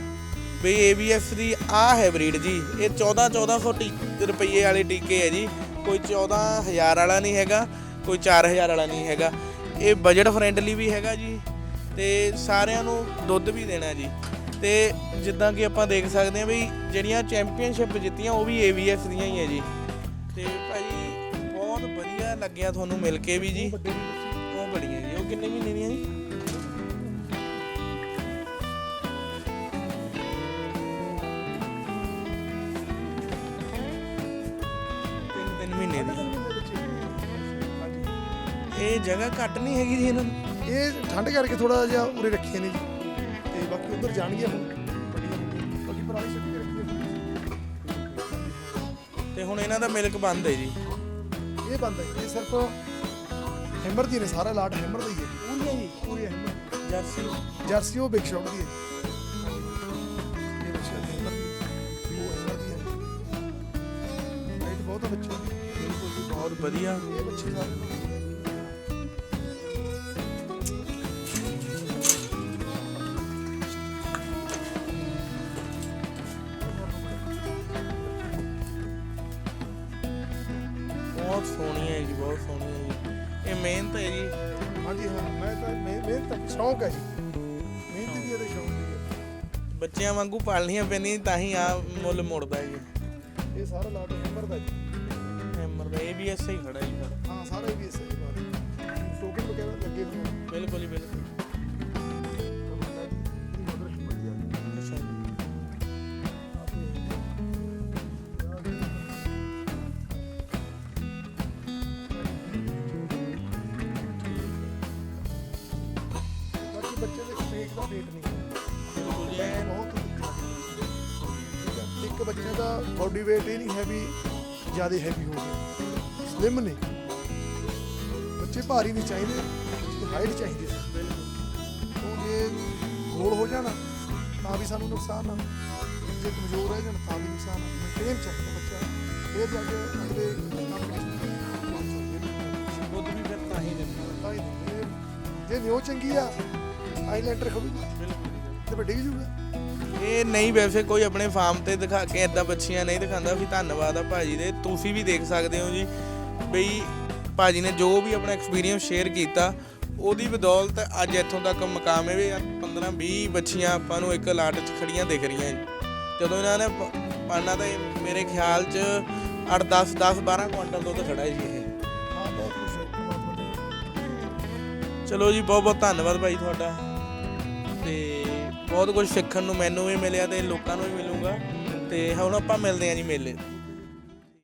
ਬਈ ਏਵੀਐਸ ਦੀ ਆ ਹੈ ਬਰੀਡ ਜੀ, ਇਹ 14 1400 ਟੀ- ਰੁਪਈਏ ਵਾਲੇ ਟੀਕੇ ਹੈ ਜੀ। ਕੋਈ 14000 ਵਾਲਾ ਨਹੀਂ ਹੈਗਾ, ਕੋਈ 4000 ਵਾਲਾ ਨਹੀਂ ਹੈਗਾ। ਇਹ ਬਜਟ ਫ੍ਰੈਂਡਲੀ ਵੀ ਹੈਗਾ ਜੀ ਤੇ ਸਾਰਿਆਂ ਨੂੰ ਦੁੱਧ ਵੀ ਦੇਣਾ ਜੀ। ਤੇ ਜਿੱਦਾਂ ਕਿ ਆਪਾਂ ਦੇਖ ਸਕਦੇ ਹਾਂ ਵੀ ਜਿਹੜੀਆਂ ਚੈਂਪੀਅਨਸ਼ਿਪ ਜਿੱਤੀਆਂ ਉਹ ਵੀ ਏਵੀਐਸ ਦੀਆਂ ਹੀ ਹੈ ਜੀ। ਤੇ ਭਾਈ ਬਹੁਤ ਵਧੀਆ ਲੱਗਿਆ ਤੁਹਾਨੂੰ ਮਿਲ ਕੇ ਵੀ ਜੀ। ਉਹ ਬੜੀਆਂ ਜੀ। ਉਹ ਕਿੰਨੇ ਮਹੀਨੇ ਦੀਆਂ ਜੀ? ਤਿੰਨ ਤਿੰਨ ਮਹੀਨੇ ਦੀ। ਇਹ ਜਗ੍ਹਾ ਘੱਟ ਨਹੀਂ ਹੈਗੀ ਜੀ ਇਹਨਾਂ ਨੂੰ ਇਹ ਠੰਡ ਕਰਕੇ ਥੋੜਾ ਜਿਹਾ ਉਰੇ ਰੱਖੀਆਂ ਨੇ ਜੀ। ਉਧਰ ਜਾਣਗੀਆਂ ਹੁਣ। ਬਾਕੀ ਪਰਾਲੀ ਛੱਡ ਕੇ ਰੱਖੀਆਂ ਤੇ ਹੁਣ ਇਹਨਾਂ ਦਾ ਮਿਲਕ ਬੰਦ ਹੈ ਜੀ। ਇਹ ਬੰਦ ਹੈ ਇਹ ਸਿਰਫ ਹੈਮਰ ਦੀ ਨੇ ਸਾਰਾ ਲਾਟ ਹੈਮਰ ਦਾ ਹੀ ਹੈ। ਪੂਰੀਆਂ ਜੀ। ਪੂਰੀ ਹੈਮਰ। ਜਰਸੀ। ਜਰਸੀ ਉਹ ਬਿਗ ਸ਼ੌਟ ਦੀ ਹੈ। ਇਹ ਬੱਚੇ ਹੈਮਰ ਦੀ ਹੈ। ਉਹ ਹੈਮਰ ਦੀ ਹੈ। ਇਹ ਬਹੁਤ ਆ ਬੱਚੇ ਬਿਲਕੁਲ ਜੀ ਬਹੁਤ ਵਧੀਆ। ਇਹ ਬੱਚੇ ਸਾਰੇ ਬਹੁਤ ਸੋਹਣੀ ਹੈ ਜੀ ਬਹੁਤ ਸੋਹਣੀ ਹੈ ਜੀ। ਇਹ ਮਿਹਨਤ ਹੈ ਜੀ। ਹਾਂਜੀ ਹਾਂ ਮੈਂ ਤਾਂ ਮਿਹ- ਮਿਹਨਤ ਸ਼ੌਂਕ ਹੈ ਜੀ। ਮਿਹਨਤ ਵੀ ਇਹਦੇ ਸ਼ੌਂਕ ਦੀ ਹੈ। ਬੱਚਿਆਂ ਵਾਂਗੂ ਪਾਲਣੀਆਂ ਪੈਂਦੀਆਂ ਤਾਂ ਹੀ ਆ ਮੁੱਲ ਮੁੜਦਾ ਹੈ ਜੀ। ਇਹ ਸਾਰਾ ਲਾਟ ਹੈਮਰ ਦਾ ਜੀ। ਹੈਮਰ ਦਾ ABS ਹੀ ਖੜਾ ਜੀ। ਹਾਂ ਸਾਰਾ ਹੀ ਇਸੇ ਬਾਰੇ ਟੋਕਨ ਵਗੈਰਾ ਲੱਗੇ ਹੋਏ ਬਿਲਕੁਲ ਹੀ ਬਿਲਕੁਲ। ਨਹੀਂ ਹੈ ਵੀ ਜ਼ਿਆਦਾ ਹੈਵੀ ਹੋ ਗਿਆ ਸਲਿਮ ਨੇ। ਬੱਚੇ ਭਾਰੀ ਨਹੀਂ ਚਾਹੀਦੇ ਹਾਈਟ ਚਾਹੀਦੀ ਹੈ। ਉਹ ਜੇ ਗੋਲ ਹੋ ਜਾਣਾ ਤਾਂ ਵੀ ਸਾਨੂੰ ਨੁਕਸਾਨ ਆ। ਜੇ ਕਮਜ਼ੋਰ ਰਹਿ ਜਾਣ ਤਾਂ ਵੀ ਨੁਕਸਾਨ ਮੇਨਟੇਨ ਚਾਹੀਦਾ ਬੱਚਾ। ਫਿਰ ਜਾ ਕੇ ਅਗਲੇ ਦੁੱਧ ਵੀ ਫਿਰ ਤਾਂ ਹੀ ਦਿੰਦਾ ਤਾਂ ਹੀ ਦਿੰਦੇ ਨੇ। ਜੇ ਨਿਓ ਚੰਗੀ ਆ ਆਈਲੈਂਡਰ ਖੜੂਗੀ ਤੇ ਵੱਡੀ ਜੂਗਾ। ਇਹ ਨਹੀਂ ਵੈਸੇ ਕੋਈ ਆਪਣੇ ਫਾਰਮ ਤੇ ਦਿਖਾ ਕੇ ਇਦਾਂ ਬੱਚੀਆਂ ਨਹੀਂ ਦਿਖਾਉਂਦਾ, ਵੀ ਧੰਨਵਾਦ ਆ ਭਾਜੀ ਦੇ। ਤੁਸੀਂ ਵੀ ਦੇਖ ਸਕਦੇ ਹੋ ਜੀ ਬਈ ਭਾਜੀ ਨੇ ਜੋ ਵੀ ਆਪਣਾ ਐਕਸਪੀਰੀਅੰਸ ਸ਼ੇਅਰ ਕੀਤਾ, ਉਹਦੀ ਬਦੌਲਤ ਅੱਜ ਇੱਥੋਂ ਤੱਕ ਮਕਾਮ ਹੈ ਵੀ 15 20 ਬੱਚੀਆਂ ਆਪਾਂ ਨੂੰ ਇੱਕ ਲਾਟ 'ਚ ਖੜੀਆਂ ਦਿਖ ਰਹੀਆਂ ਜਦੋਂ ਇਹਨਾਂ ਨੇ ਪ- ਤਾਂ ਮੇਰੇ ਖਿਆਲ 'ਚ 8 10 10 12 ਕੁਇੰਟਲ ਦੁੱਧ ਖੜਾ ਹੈ ਜੀ ਇਹ। ਚਲੋ ਜੀ ਬਹੁਤ ਬਹੁਤ ਧੰਨਵਾਦ ਭਾਈ ਤੁਹਾਡਾ। ਤੇ ਬਹੁਤ ਕੁਝ ਸਿੱਖਣ ਨੂੰ ਮੈਨੂੰ ਵੀ ਮਿਲਿਆ ਤੇ ਲੋਕਾਂ ਨੂੰ ਵੀ ਮਿਲੂਗਾ। ਤੇ ਹੁਣ ਆਪਾਂ ਮਿਲਦੇ ਹਾਂ ਜੀ ਮੇਲੇ।